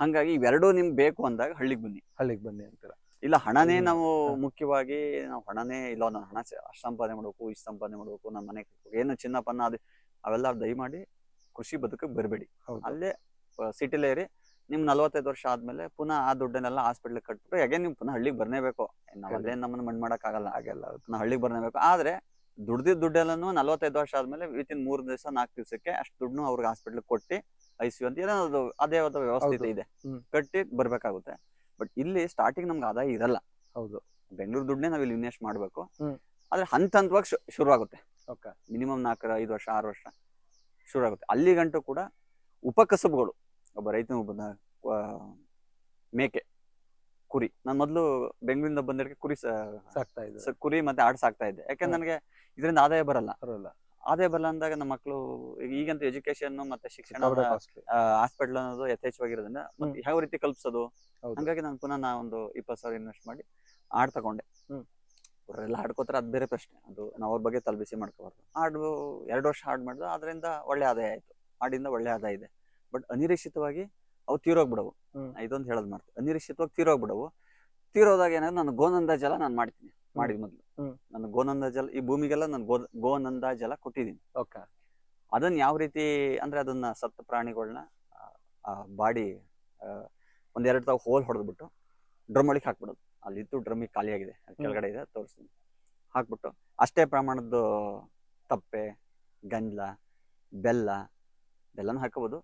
ಹಂಗಾಗಿ ಇವೆರಡೂ ನಿಮ್ಗೆ ಬೇಕು ಅಂದಾಗ ಹಳ್ಳಿಗೆ ಬನ್ನಿ. ಹಳ್ಳಿಗೆ ಬನ್ನಿ ಅಂತೀರ. ಇಲ್ಲ ಹಣನೇ ನಾವು ಮುಖ್ಯವಾಗಿ ನಾವು ಹಣನೇ ಇಲ್ಲ ನಾನು ಹಣ ಅಷ್ಟ್ ಸಂಪಾದನೆ ಮಾಡ್ಬೇಕು ಇಷ್ಟು ಸಂಪಾದನೆ ಮಾಡ್ಬೇಕು ನಮ್ಮ ಮನೆ ಏನು ಚಿನ್ನ ಪನ್ನ ಅದು ಅವೆಲ್ಲ ದಯಮಾಡಿ ಕೃಷಿ ಬದುಕಕ್ಕೆ ಬರಬೇಡಿ. ಅಲ್ಲೇ ಸಿಟಿಲೇ ಇರಿ. ನಿಮ್ ನಲ್ವತ್ತೈದು ವರ್ಷ ಆದ್ಮೇಲೆ ಪುನಃ ಆ ದುಡ್ಡನ್ನೆಲ್ಲ ಹಾಸ್ಪಿಟ್ಲ್ ಕಟ್ಬಿಟ್ಟು ಹೇಗೆ ನೀವು ಪುನಃ ಹಳ್ಳಿಗೆ ಬರ್ನೇಬೇಕು. ನಾವು ಅಲ್ಲೇ ನಮ್ಮನ್ನ ಮಣ್ಣು ಮಾಡಕ್ ಆಗಲ್ಲ ಹಾಗೆಲ್ಲ. ಪುನಃ ನಾವು ಹಳ್ಳಿಗೆ ಬರ್ನೇಬೇಕು. ಆದ್ರೆ ದುಡ್ದಿದ್ದ ದುಡ್ಡೆಲ್ಲನು ನಲ್ವತ್ತೈದು ವರ್ಷ ಆದ್ಮೇಲೆ ವಿತಿನ್ ಮೂರ್ ದಿವಸ ನಾಲ್ಕು ದಿವಸಕ್ಕೆ ಅಷ್ಟು ದುಡ್ಡು ಅವ್ರಿಗೆ ಹಾಸ್ಪಿಟ್ಲ್ ಕೊಟ್ಟು ಐ ಸಿ ಅಂತ ಏನೋ ಅದು ಅದೇ ಒಂದು ವ್ಯವಸ್ಥಿತ ಇದೆ. ಹ್ಮ್. ಕಟ್ಟಿ ಬರ್ಬೇಕಾಗುತ್ತೆ. ಬಟ್ ಇಲ್ಲಿ ಸ್ಟಾರ್ಟಿಂಗ್ ನಮ್ಗೆ ಆದಾಯ ಇರಲ್ಲ. ಹೌದು. ಬೆಂಗಳೂರು ದುಡ್ಡನ್ನೇ ನಾವು ಇಲ್ಲಿ ಇನ್ವೆಸ್ಟ್ ಮಾಡಬೇಕು. ಹ್ಮ್. ಆದ್ರೆ ಹಂತ ಹಂತವಾಗಿ ಶು- ಶುರು ಆಗುತ್ತೆ ಓಕೆ. ಮಿನಿಮಮ್ ನಾಲ್ಕರ ಐದು ವರ್ಷ ಆರು ವರ್ಷ ಶುರು ಆಗುತ್ತೆ ಅಲ್ಲಿ ಗಂಟು ಕೂಡ ಉಪಕಸಬುಗಳು ಒಬ್ಬ ರೈತನ ಒಬ್ಬ ಆ, ಮೇಕೆ ಕುರಿ. ನಾನು ಮೊದಲು ಬೆಂಗಳೂರಿಂದ ಬಂದಿರಕ್ಕೆ ಕುರಿ ಸ- ಸಾಕ್ತಾ ಇದ್ದೆ. ಸ- ಕುರಿ ಮತ್ತೆ ಆಡ್ ಸಾಕ್ತಾ ಇದ್ದೆ. ಯಾಕಂದ್ರೆ ಹ್ಮ್. ನನಗೆ ಇದರಿಂದ ಆದಾಯ ಬರಲ್ಲ. ಬರೋಲ್ಲ. ಆದಾಯ ಬರಲ್ಲ ಅಂದಾಗ ನಮ್ಮ ಮಕ್ಕಳು ಈಗಂತೂ ಎಜುಕೇಶನ್ ಮತ್ತೆ ಶಿಕ್ಷಣ ಹಾಸ್ಪಿಟಲ್ ಅನ್ನೋದು ಯಥೇಚ್ಛವಾಗಿರೋದ್ರಿಂದ ಮತ್ತೆ ಯಾವ ರೀತಿ ಕಲ್ಪಿಸೋದು? ಹಂಗಾಗಿ ನಾನು ಪುನಃ ನಾ ಒಂದು ಇಪ್ಪತ್ತು ಸಾವಿರ ಇನ್ವೆಸ್ಟ್ ಮಾಡಿ ಆಡ್ ತಗೊಂಡೆ. ಅವರೆಲ್ಲ ಆಡ್ಕೋತಾರೆ ಅದು ಬೇರೆ ಪ್ರಶ್ನೆ. ಅದು ನಾವು ಅವ್ರ ಬಗ್ಗೆ ತಲೆಬಿಸಿ ಮಾಡ್ಕೋಬಾರ್ದು. ಹಾಡು ಎರಡು ವರ್ಷ ಹಾಡ್ ಮಾಡಿದ್ರು ಅದರಿಂದ ಒಳ್ಳೆ ಆದಾಯ ಆಯ್ತು. ಹಾಡಿಂದ ಒಳ್ಳೆ ಆದಾಯ ಇದೆ. ಬಟ್ ಅನಿರೀಕ್ಷಿತವಾಗಿ ಅವು ತೀರೋಗ್ಬಿಡವು. ಇದೊಂದು ಹೇಳೋದು ಮಾಡ್ತೀನಿ ಅನಿರೀಕ್ಷಿತವಾಗಿ ತೀರೋಗ್ಬಿಡವು. ತೀರೋದಾಗ ಏನಾದ್ರು ನಾನು ಗೋನಂದಾಜೆಲ್ಲ ಜಲ ನಾನು ಮಾಡ್ತೀನಿ. ಮಾಡಿದ ಮೊದಲು. ಹ್ಮ್. ನಾನು ಗೋನಂದ ಜಲ ಈ ಭೂಮಿಗೆಲ್ಲ ನಾನು ಗೋ ಗೋನಂದ ಜಲ ಕೊಟ್ಟಿದ್ದೀನಿ. ಓಕೆ. ಅದನ್ನ ಯಾವ ರೀತಿ ಅಂದ್ರೆ ಅದನ್ನ ಸತ್ತ ಪ್ರಾಣಿಗಳನ್ನ ಬಾಡಿ ಒಂದೆರಡು ತಾವು ಹೋಲ್ ಹೊಡೆದ್ಬಿಟ್ಟು ಡ್ರಮ್ ಒಳಗೆ ಹಾಕ್ಬಿಡೋದು. ಅಲ್ಲಿದ್ದು ಡ್ರಮ್ಮಿಗೆ ಖಾಲಿ ಆಗಿದೆ ಅದ್ ಕೆಳಗಡೆ ಇದೆ ತೋರಿಸ್ತೀನಿ. ಹಾಕ್ಬಿಟ್ಟು ಅಷ್ಟೇ ಪ್ರಮಾಣದ ತಪ್ಪೆ ಗಂಜಲ ಬೆಲ್ಲ ಬೆಲ್ಲನ ಹಾಕಬಹುದು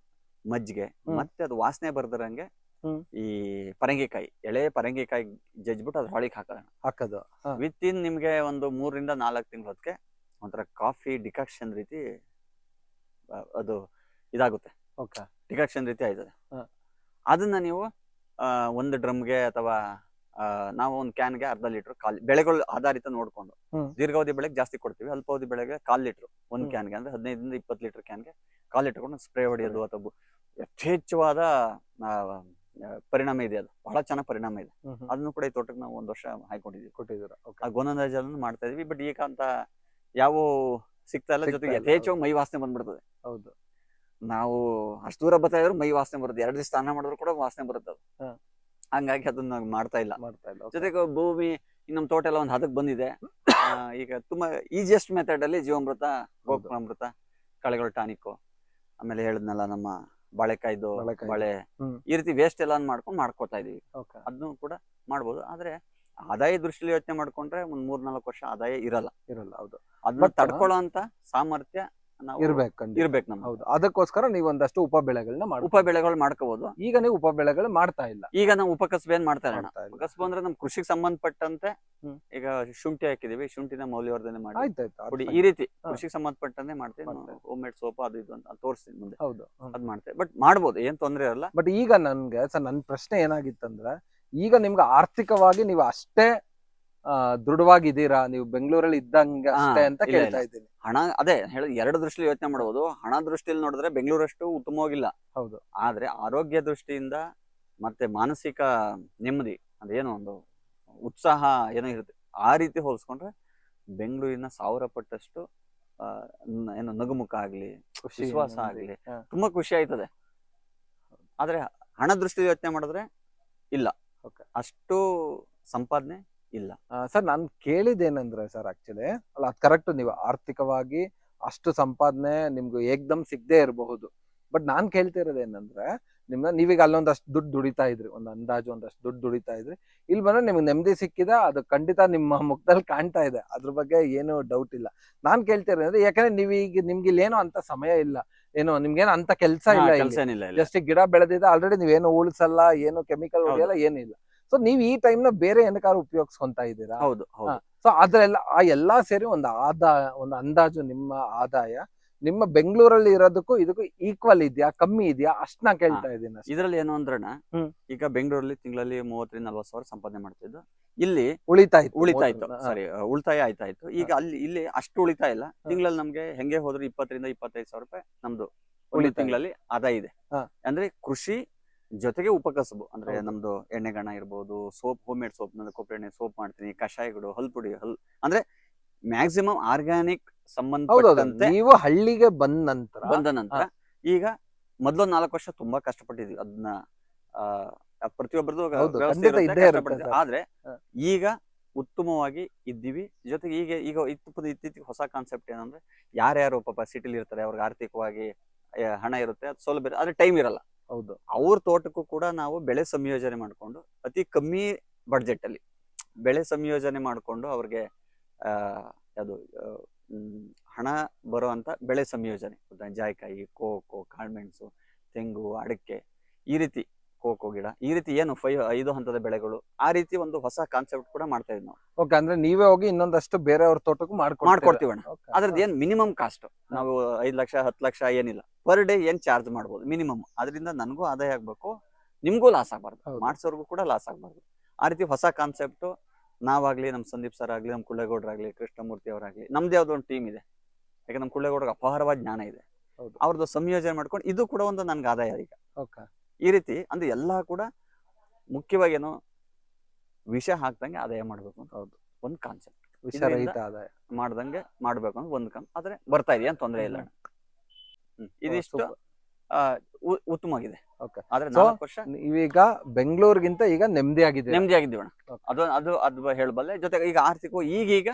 ಮಜ್ಜಿಗೆ. ಮತ್ತೆ ಅದು ವಾಸನೆ ಬರ್ದಿರಂಗೆ. ಈ ಪರಂಗಿಕಾಯಿ ಎಳೆ ಪರಂಗಿಕಾಯಿ ಜಜ್ಬಿಟ್ಟು ಅದ್ರ ಹೊಳಿಗೆ ಹಾಕೋಣ. ಹಾಕೋದು. ವಿತ್ ಇನ್ ನಿಮ್ಗೆ ಒಂದು ಮೂರರಿಂದ ನಾಲ್ಕು ತಿಂಗಳ ಹೊತ್ತಿಗೆ ಒಂಥರ ಕಾಫಿ ಡಿಕಾಕ್ಷನ್ ರೀತಿ ಅದು ಇದಾಗುತ್ತೆ. ಓಕೆ. ಡಿಕಾಕ್ಷನ್ ರೀತಿ ಆಯ್ತದೆ. ಅದನ್ನ ನೀವು ಒಂದು ಡ್ರಮ್ಗೆ ಅಥವಾ ನಾವು ಒಂದು ಕ್ಯಾನ್ಗೆ ಅರ್ಧ ಲೀಟರ್ ಕಾಲ್ ಬೆಳೆಗಳು ಆಧಾರಿತ ನೋಡ್ಕೊಂಡು. ದೀರ್ಘಾವಧಿ ಬೆಳೆಗೆ ಜಾಸ್ತಿ ಕೊಡ್ತೀವಿ. ಅಲ್ಪಾವಧಿ ಬೆಳೆಗೆ ಕಾಲ್ ಲೀಟರ್ ಒಂದು. ಕ್ಯಾನ್ಗೆ ಅಂದ್ರೆ ಹದಿನೈದರಿಂದ ಇಪ್ಪತ್ತು ಲೀಟರ್ ಕ್ಯಾನ್ಗೆ ಕಾಲ್ ಲೀಟರ್ ಕೊಂಡು ಸ್ಪ್ರೇ ಹೊಡೆಯೋದು ಅಥವಾ ಯಥೇಚ್ಛವಾದ ಪರಿಣಾಮ ಇದೆ ಅದು. ಬಹಳ ಚೆನ್ನಾಗಿ ಪರಿಣಾಮ ಇದೆ. ಅದನ್ನು ಕೂಡ ಈ ತೋಟಕ್ಕೆ ನಾವು ಒಂದು ವರ್ಷ ಹಾಕೊಂಡಿದ್ವಿ ಕೊಟ್ಟಿದ್ರು ಆ ಗೋನಂದ ಜಲನ ಮಾಡ್ತಾ ಇದೀವಿ. ಬಟ್ ಈಗ ಅಂತ ಯಾವ ಸಿಗ್ತಾ ಇಲ್ಲ. ಜೊತೆಗೆ ಯಥೇಚ್ಛವಾಗಿ ಮೈ ವಾಸನೆ ಬಂದ್ಬಿಡ್ತದೆ. ಹೌದು. ನಾವು ಅಷ್ಟು ದೂರ ಬರ್ತಾ ಇದ್ರು ಮೈ ವಾಸನೆ ಬರುತ್ತೆ ಎರಡು ದಿವಸ ಸ್ನಾನ ಮಾಡಿದ್ರು ಕೂಡ ವಾಸನೆ ಬರುತ್ತೆ ಅದು. ಹಂಗಾಗಿ ಅದನ್ನ ಮಾಡ್ತಾ ಇಲ್ಲ. ಮಾಡ್ತಾ ಇಲ್ಲ. ಜೊತೆಗೆ ಭೂಮಿ ನಮ್ಮ ತೋಟ ಎಲ್ಲ ಒಂದು ಹದಕ್ಕೆ ಬಂದಿದೆ. ಈಗ ತುಂಬಾ ಈಸಿಯೆಸ್ಟ್ ಮೆಥಡ್ ಅಲ್ಲಿ ಜೀವಾಮೃತ ಗೋಕುಲಾಮೃತ ಕಳೆಗಳ ಟಾನಿಕ್. ಆಮೇಲೆ ಹೇಳಿದ್ನಲ್ಲ ನಮ್ಮ ಬಾಳೆಕಾಯ್ದು. ಬಾಳೆ ಹ್ಮ್. ಈ ರೀತಿ ವೇಸ್ಟ್ ಎಲ್ಲ ಮಾಡ್ಕೊಂಡು ಮಾಡ್ಕೋತಾ ಇದೀವಿ. ಅದನ್ನು ಕೂಡ ಮಾಡ್ಬೋದು. ಆದ್ರೆ ಆದಾಯ ದೃಷ್ಟಿಲಿ ಯೋಚನೆ ಮಾಡ್ಕೊಂಡ್ರೆ ಒಂದ್ ಮೂರ್ ನಾಲ್ಕು ವರ್ಷ ಆದಾಯ ಇರಲ್ಲ. ಇರಲ್ಲ ಹೌದು. ಅದನ್ನ ತಡ್ಕೊಳ್ಳೋ ಅಂತ ಸಾಮರ್ಥ್ಯ ಇರ್ಬೇಕು ನಮ್ಗೆ ಹೌದು. ಅದಕ್ಕೋಸ್ಕರ ನೀವು ಒಂದಷ್ಟು ಉಪ ಬೆಳೆಗಳನ್ನ ಮಾಡಿ ಉಪ ಬೆಳೆಗಳು ಮಾಡ್ಕೋಬಹುದು ಈಗ ನೀವು ಉಪ ಬೆಳೆಗಳು ಮಾಡ್ತಾ ಇಲ್ಲ. ಈಗ ನಾವು ಉಪಕಸಬು ಏನ್ ಮಾಡ್ತಾ ಇಲ್ಲ ಮಾಡ್ತಾ ಇಲ್ಲ. ಉಪಕಸಬು ಅಂದ್ರೆ ನಮ್ ಕೃಷಿಗೆ ಸಂಬಂಧಪಟ್ಟಂತೆ ಹ್ಮ್. ಈಗ ಶುಂಠಿ ಹಾಕಿದೀವಿ. ಶುಂಠಿನ ಮೌಲ್ಯವರ್ಧನೆ ಮಾಡಿ ಆಯ್ತಾಯ್ತು ಅದು ಪುಡಿ ಈ ರೀತಿ ಹಾ. ಕೃಷಿಗೆ ಸಂಬಂಧಪಟ್ಟಂತೆ ಮಾಡ್ತೀವಿ. ಮಾಡ್ತಾ ಹೋಮ್ ಮೇಡ್ ಸೋಪ್ ಅದು ಇದು ಅಂತ ತೋರಿಸ್ತೀನಿ ಮುಂದೆ. ಹೌದು. ಅದ್ ಮಾಡ್ತೇವೆ. ಬಟ್ ಮಾಡ್ಬೋದು ಏನ್ ತೊಂದ್ರೆ ಇರಲ್ಲ. ಬಟ್ ಈಗ ನನ್ಗೆ ಸರ್ ನನ್ ಪ್ರಶ್ನೆ ಏನಾಗಿತ್ತಂದ್ರೆ ಈಗ ನಿಮ್ಗೆ ಆರ್ಥಿಕವಾಗಿ ನೀವು ಅಷ್ಟೇ ದೃಢವಾಗಿದ್ದೀರಾ ನೀವು ಬೆಂಗಳೂರಲ್ಲಿ ಇದ್ದಂಗ ಅಷ್ಟೇ ಅಂತ ಇಲ್ಲ, ಕೇಳ್ತಾ ಇದ್ದೀನಿ ಹಣ ಅದೇ ಹೇಳ ಎರಡು ದೃಷ್ಟಿಲಿ ಯೋಚನೆ ಮಾಡಬಹುದು ಹಣ ದೃಷ್ಟಿಲಿ ನೋಡಿದ್ರೆ ಬೆಂಗಳೂರಷ್ಟು ಉತ್ತಮವಾಗಿಲ್ಲ ಹೌದು ಆದ್ರೆ ಆರೋಗ್ಯ ದೃಷ್ಟಿಯಿಂದ ಮತ್ತೆ ಮಾನಸಿಕ ನೆಮ್ಮದಿ ಅದೇನೋ ಒಂದು ಉತ್ಸಾಹ ಏನೋ ಇರುತ್ತೆ ಆ ರೀತಿ ಹೋಲಿಸ್ಕೊಂಡ್ರೆ ಬೆಂಗಳೂರಿನ ಸಾವಿರ ಪಟ್ಟಷ್ಟು ಆ, ನ- ಏನು ನಗುಮುಖ ಆಗ್ಲಿ ಖುಷಿ ವಿಶ್ವಾಸ ನೆಮ್ಮದಿ. ಆಗ್ಲಿ. ಹಾ. ತುಂಬಾ ಖುಷಿ ಆಯ್ತದೆ ಆದ್ರೆ ಹಣ ದೃಷ್ಟಿ ಯೋಚನೆ ಮಾಡಿದ್ರೆ ಇಲ್ಲ Okay. ಅಷ್ಟು ಸಂಪಾದನೆ ಇಲ್ಲ. ಸರ್ ನಾನು ಕೇಳಿದೇನಂದ್ರೆ ಸರ್ ಆಕ್ಚುಲಿ ಅಲ್ಲ ಅದು ಕರೆಕ್ಟ್ ನೀವು ಆರ್ಥಿಕವಾಗಿ ಅಷ್ಟು ಸಂಪಾದನೆ ನಿಮ್ಗೆ ಏಕ್ದಮ್ ಸಿಗದೆ ಇರಬಹುದು. ಬಟ್ ನಾನ್ ಕೇಳ್ತಿರೋದು ಏನಂದ್ರೆ ನಿಮ್ನ ನೀವೀಗ ಅಲ್ಲೊಂದಷ್ಟು ದುಡ್ಡು ದುಡಿತಾ ಇದ್ರಿ. ಒಂದು ಅಂದಾಜು ಒಂದಷ್ಟು ದುಡ್ಡು ದುಡಿತಾ ಇದ್ರಿ. ಇಲ್ಲಿ ಬಂದ್ರೆ ನಿಮ್ಗೆ ನೆಮ್ಮದಿ ಸಿಕ್ಕಿದೆ ಅದು ಖಂಡಿತ ನಿಮ್ಮ ಮುಖದಲ್ಲಿ ಕಾಣ್ತಾ ಇದೆ. ಅದ್ರ ಬಗ್ಗೆ ಏನು ಡೌಟ್ ಇಲ್ಲ. ನಾನ್ ಕೇಳ್ತಿರೋದು ಅಂದ್ರೆ ಯಾಕಂದ್ರೆ ನೀವೀಗ ನಿಮ್ಗೆ ಇಲ್ಲಿ ಏನೋ ಅಂತ ಸಮಯ ಇಲ್ಲ. ಏನೋ ನಿಮ್ಗೇನು ಅಂತ ಕೆಲಸ ಇಲ್ಲ ಜಸ್ಟ್ ಗಿಡ ಬೆಳೆದಿದೆ ಆಲ್ರೆಡಿ ನೀವೇನು ಉಳಿಸಲ್ಲ ಏನು ಕೆಮಿಕಲ್ ಹೊಡಿಯಲ್ಲ ಏನಿಲ್ಲ ಸೊ ನೀವ್ ಈ ಟೈಮ್ನ ಬೇರೆ ಏನಕ್ಕಾದ್ರು ಉಪಯೋಗಿಸ್ಕೊಂತ ಇದ್ದೀರಾ? ಹೌದು ಹೌದು. ಸೊ ಅದ್ರೆಲ್ಲ ಆ ಎಲ್ಲಾ ಸೇರಿ ಒಂದು ಆದಾಯ ಒಂದು ಅಂದಾಜು ನಿಮ್ಮ ಆದಾಯ. ನಿಮ್ಮ ಬೆಂಗಳೂರಲ್ಲಿ ಇರೋದಕ್ಕೂ ಇದಕ್ಕೂ ಈಕ್ವಲ್ ಇದೆಯಾ ಕಮ್ಮಿ ಇದೆಯಾ? ಅಷ್ಟ್ ನಾ ಕೇಳ್ತಾ ಇದ್ದೀನಿ. ಇದ್ರಲ್ಲಿ ಏನು ಅಂದ್ರೆ ಈಗ ಬೆಂಗಳೂರಲ್ಲಿ ತಿಂಗಳಲ್ಲಿ ಮೂವತ್ತರಿಂದ ನಲ್ವತ್ತು ಸಾವಿರ ಸಂಪಾದನೆ ಮಾಡ್ತಿದ್ದು. ಇಲ್ಲಿ ಉಳಿತಾಯ ಇತ್ತು. ಉಳಿತಾಯ ಇತ್ತು ಸಾರಿ ಉಳಿತಾಯ ಆಯ್ತಾ ಇತ್ತು. ಈಗ ಅಲ್ಲಿ ಇಲ್ಲಿ ಅಷ್ಟು ಉಳಿತಾಯ ಇಲ್ಲ. ತಿಂಗಳಲ್ಲಿ ನಮ್ಗೆ ಹೆಂಗೆ ಹೋದ್ರೆ ಇಪ್ಪತ್ತರಿಂದ ಇಪ್ಪತ್ತೈದು ಸಾವಿರ ರೂಪಾಯಿ ನಮ್ದು ಒಂದು ತಿಂಗಳಲ್ಲಿ ಆದಾಯ ಇದೆ. ಅಂದ್ರೆ ಕೃಷಿ ಜೊತೆಗೆ ಉಪಕಸಬು ಅಂದ್ರೆ. ನಮ್ದು ಎಣ್ಣೆಗಣ ಇರ್ಬೋದು ಸೋಪ್ ಹೋಮ್ ಮೇಡ್ ಸೋಪ್ ನನ್ನ ಕೊಬ್ಬರಿ ಎಣ್ಣೆ ಸೋಪ್ ಮಾಡ್ತೀನಿ ಕಷಾಯಗಳು ಹಲ್ಪುಡಿ ಹಲ್ ಅಂದ್ರೆ ಮ್ಯಾಕ್ಸಿಮಮ್ ಆರ್ಗ್ಯಾನಿಕ್ ಸಂಬಂಧ ಸಂಬಂಧಪಟ್ಟಂತೆ ನೀವು ಹಳ್ಳಿಗೆ ಬಂದ ನಂತರ ಬಂದ ನಂತರ ಈಗ ಮೊದ್ಲೊಂದ್ ನಾಲ್ಕು ವರ್ಷ ತುಂಬಾ ಕಷ್ಟಪಟ್ಟಿದ್ವಿ ಅದನ್ನ ಆ ಪ್ರತಿಯೊಬ್ಬರದು. ಆದ್ರೆ ಈಗ ಉತ್ತಮವಾಗಿ ಇದ್ದೀವಿ. ಜೊತೆಗೆ ಈಗ ಈಗ ಇತ್ತು ಇತ್ತೀಚೆಗೆ ಹೊಸ ಕಾನ್ಸೆಪ್ಟ್ ಏನಂದ್ರೆ ಯಾರ್ಯಾರು ಪಾಪ ಸಿಟಿಲಿ ಇರ್ತಾರೆ ಅವ್ರಿಗೆ ಆರ್ಥಿಕವಾಗಿ ಹಣ ಇರುತ್ತೆ ಅದು ಸೌಲಭ್ಯ ಆದ್ರೆ ಟೈಮ್ ಇರಲ್ಲ. ಹೌದು. ಅವ್ರ ತೋಟಕ್ಕೂ ಕೂಡ ನಾವು ಬೆಳೆ ಸಂಯೋಜನೆ ಮಾಡಿಕೊಂಡು ಅತಿ ಕಮ್ಮಿ ಬಡ್ಜೆಟ್ ಅಲ್ಲಿ ಬೆಳೆ ಸಂಯೋಜನೆ ಮಾಡಿಕೊಂಡು ಅವ್ರಿಗೆ ಅದು ಹಣ ಬರುವಂತ ಬೆಳೆ ಸಂಯೋಜನೆ. ಜಾಯಿಕಾಯಿ, ಕೋಕೋ, ಕಾಳ್ಮೆಣಸು, ತೆಂಗು, ಅಡಿಕೆ ಈ ರೀತಿ ಕೋಕೋ ಗಿಡ ಈ ರೀತಿ ಏನು ಫೈ ಐದು ಹಂತದ ಬೆಳೆಗಳು ಆ ರೀತಿ ಒಂದು ಹೊಸ ಕಾನ್ಸೆಪ್ಟ್ ಕೂಡ ಮಾಡ್ತಾ ಇದ್ವಿ ನಾವು. ಓಕೆ ಅಂದ್ರೆ ನೀವೇ ಹೋಗಿ ಇನ್ನೊಂದಷ್ಟು ಬೇರೆಯವ್ರ ತೋಟಕ್ಕೂ? ಮಾಡ್ಕೊಡ್ತೀವಿ ಅಣ್ಣ. ಅದ್ರದ್ದು ಏನ್ ಮಿನಿಮಮ್ ಕಾಸ್ಟ್ ನಾವು ಐದ್ ಲಕ್ಷ ಹತ್ತು ಲಕ್ಷ ಏನಿಲ್ಲ. ಪರ್ ಡೇ ಏನ್ ಚಾರ್ಜ್ ಮಾಡ್ಬೋದು? ಮಿನಿಮಮ್ ಅದರಿಂದ ನನಗೂ ಆದಾಯ ಆಗ್ಬೇಕು ನಿಮ್ಗೂ ಲಾಸ್ ಆಗ್ಬಾರ್ದು. ಮಾಡ್ಸೋರ್ಗೂ ಕೂಡ ಲಾಸ್ ಆಗ್ಬಾರ್ದು. ಆ ರೀತಿ ಹೊಸ ಕಾನ್ಸೆಪ್ಟ್ ನಾವಾಗ್ಲಿ ನಮ್ ಸಂದೀಪ್ ಸರ್ ಆಗ್ಲಿ ನಮ್ ಕುಳ್ಳೇಗೌಡರಾಗ್ಲಿ ಕೃಷ್ಣಮೂರ್ತಿ ಅವರಾಗ್ಲಿ ನಮ್ದು ಯಾವ್ದೋ ಒಂದು ಟೀಮ್ ಇದೆ. ಯಾಕೆ ನಮ್ ಕುಳ್ಳೇಗೌಡ್ರಿಗೆ ಅಪಾರವಾದ ಜ್ಞಾನ ಇದೆ. ಅವ್ರದ್ದು ಸಂಯೋಜನೆ ಮಾಡ್ಕೊಂಡು ಇದು ಕೂಡ ಒಂದು ನನ್ಗೆ ಆದಾಯ ಈಗ. ಈ ರೀತಿ ಅಂದ್ರೆ ಎಲ್ಲಾ ಕೂಡ ಮುಖ್ಯವಾಗಿ ಏನು ವಿಷ ಹಾಕ್ದಂಗೆ ಆದಾಯ ಮಾಡ್ಬೇಕು ಅಂತ ಹೌದು. ಒಂದು ಕಾನ್ಸೆಪ್ಟ್ ವಿಷರಹಿತ ಆದಾಯ ಮಾಡ್ದಂಗೆ ಮಾಡ್ಬೇಕು ಅಂತ ಒಂದು ಕಾನ್ ಆದ್ರೆ ಬರ್ತಾ ಇದೆಯಾ ತೊಂದರೆ ಇಲ್ಲ ಅಣ್ಣ. ಹ್ಮ್. ಇದಿಷ್ಟು. ಆ, ಉ- ಉತ್ತಮವಾಗಿದೆ Okay. ಆದ್ರೆ So, ನಾಲ್ಕು ವರ್ಷ ನೀವೀಗ ಬೆಂಗಳೂರಿಗಿಂತ ಈಗ ನೆಮ್ಮದಿ ಆಗಿದೆ ನೆಮ್ಮದಿ ಆಗಿದ್ದೀವಿ ಅಣ್ಣ Okay. ಅದು ಅದು ಅದು ಹೇಳಬಲ್ಲೆ ಜೊತೆಗೆ ಈಗ ಆರ್ಥಿಕ ಈಗೀಗ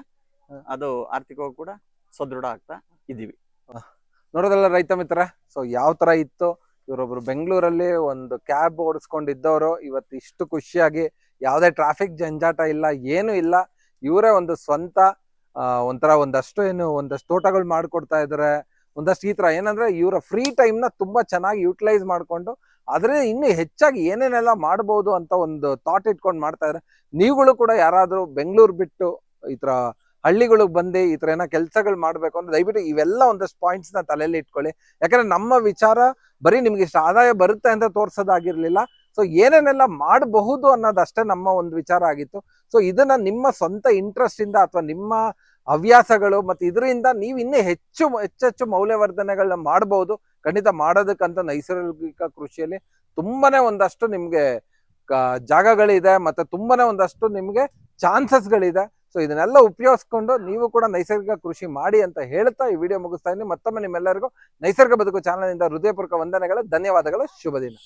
ಹ. ಅದು ಆರ್ಥಿಕವಾಗಿ ಕೂಡ ಸದೃಢ ಆಗ್ತಾ ಇದೀವಿ ನೋಡೋದಲ್ಲ ರೈತ ಮಿತ್ರ ಸೊ ಯಾವ ತರ ಇತ್ತು ಇವರೊಬ್ರು ಬೆಂಗಳೂರಲ್ಲಿ ಒಂದು ಕ್ಯಾಬ್ ಓಡಿಸ್ಕೊಂಡಿದ್ದವರು ಇವತ್ತು ಇಷ್ಟು ಖುಷಿಯಾಗಿ ಯಾವುದೇ ಟ್ರಾಫಿಕ್ ಜಂಜಾಟ ಇಲ್ಲ, ಏನು ಇಲ್ಲ. ಇವರೇ ಒಂದು ಸ್ವಂತ ಒಂಥರ ಒಂದಷ್ಟು ಏನು, ಒಂದಷ್ಟು ತೋಟಗಳು ಮಾಡಿಕೊಡ್ತಾ ಇದ್ದಾರೆ ಒಂದಷ್ಟು ಈ ಥರ ಏನಂದ್ರೆ ಇವರ ಫ್ರೀ ಟೈಮ್ನ ತುಂಬ ಚೆನ್ನಾಗಿ ಯುಟಿಲೈಸ್ ಮಾಡಿಕೊಂಡು ಆದರೆ ಇನ್ನೂ ಹೆಚ್ಚಾಗಿ ಏನೇನೆಲ್ಲ ಮಾಡ್ಬೋದು ಅಂತ ಒಂದು ಥಾಟ್ ಇಟ್ಕೊಂಡು ಮಾಡ್ತಾ ಇದ್ದಾರೆ ನೀವುಗಳು ಕೂಡ ಯಾರಾದರೂ ಬೆಂಗಳೂರು ಬಿಟ್ಟು ಈ ತರ ಹಳ್ಳಿಗಳಿಗೆ ಬಂದು ಈ ತರ ಏನೋ ಕೆಲಸಗಳು ಮಾಡ್ಬೇಕು ಅಂದ್ರೆ ದಯವಿಟ್ಟು ಇವೆಲ್ಲ ಒಂದಷ್ಟು ಪಾಯಿಂಟ್ಸ್ನ ತಲೆಯಲ್ಲಿ ಇಟ್ಕೊಳ್ಳಿ. ಯಾಕಂದ್ರೆ ನಮ್ಮ ವಿಚಾರ ಬರೀ ನಿಮ್ಗೆ ಇಷ್ಟು, ಆದಾಯ ಬರುತ್ತೆ ಅಂತ ತೋರ್ಸೋದಾಗಿರ್ಲಿಲ್ಲ. ಸೊ ಏನೇನೆಲ್ಲ ಮಾಡಬಹುದು ಅನ್ನೋದಷ್ಟೇ ನಮ್ಮ ಒಂದು ವಿಚಾರ ಆಗಿತ್ತು. ಸೊ ಇದನ್ನ ನಿಮ್ಮ ಸ್ವಂತ ಇಂಟ್ರೆಸ್ಟಿಂದ ಅಥವಾ ನಿಮ್ಮ ಹವ್ಯಾಸಗಳು ಮತ್ತೆ ಇದರಿಂದ ನೀವು ಇನ್ನೂ ಹೆಚ್ಚು, ಹೆಚ್ಚೆಚ್ಚು ಮೌಲ್ಯವರ್ಧನೆಗಳನ್ನ ಮಾಡಬಹುದು ಖಂಡಿತ ಮಾಡೋದಕ್ಕಂತ ನೈಸರ್ಗಿಕ ಕೃಷಿಯಲ್ಲಿ ತುಂಬಾನೇ ಒಂದಷ್ಟು ನಿಮ್ಗೆ ಜಾಗಗಳಿದೆ, ಮತ್ತೆ ತುಂಬಾನೇ ಒಂದಷ್ಟು ನಿಮ್ಗೆ ಚಾನ್ಸಸ್ಗಳಿದೆ ಸೊ ಇದನ್ನೆಲ್ಲ ಉಪಯೋಗಿಸ್ಕೊಂಡು ನೀವು ಕೂಡ ನೈಸರ್ಗಿಕ ಕೃಷಿ ಮಾಡಿ ಅಂತ ಹೇಳ್ತಾ ಈ ವಿಡಿಯೋ ಮುಗಿಸ್ತಾ ಇದ್ದೀನಿ. ಮತ್ತೊಮ್ಮೆ ನಿಮ್ಮೆಲ್ಲರಿಗೂ ನೈಸರ್ಗ ಬದುಕು ಚಾನಲ್ನಿಂದ ಹೃದಯಪೂರ್ವಕ ವಂದನೆಗಳು. ಧನ್ಯವಾದಗಳು. ಶುಭ ದಿನ.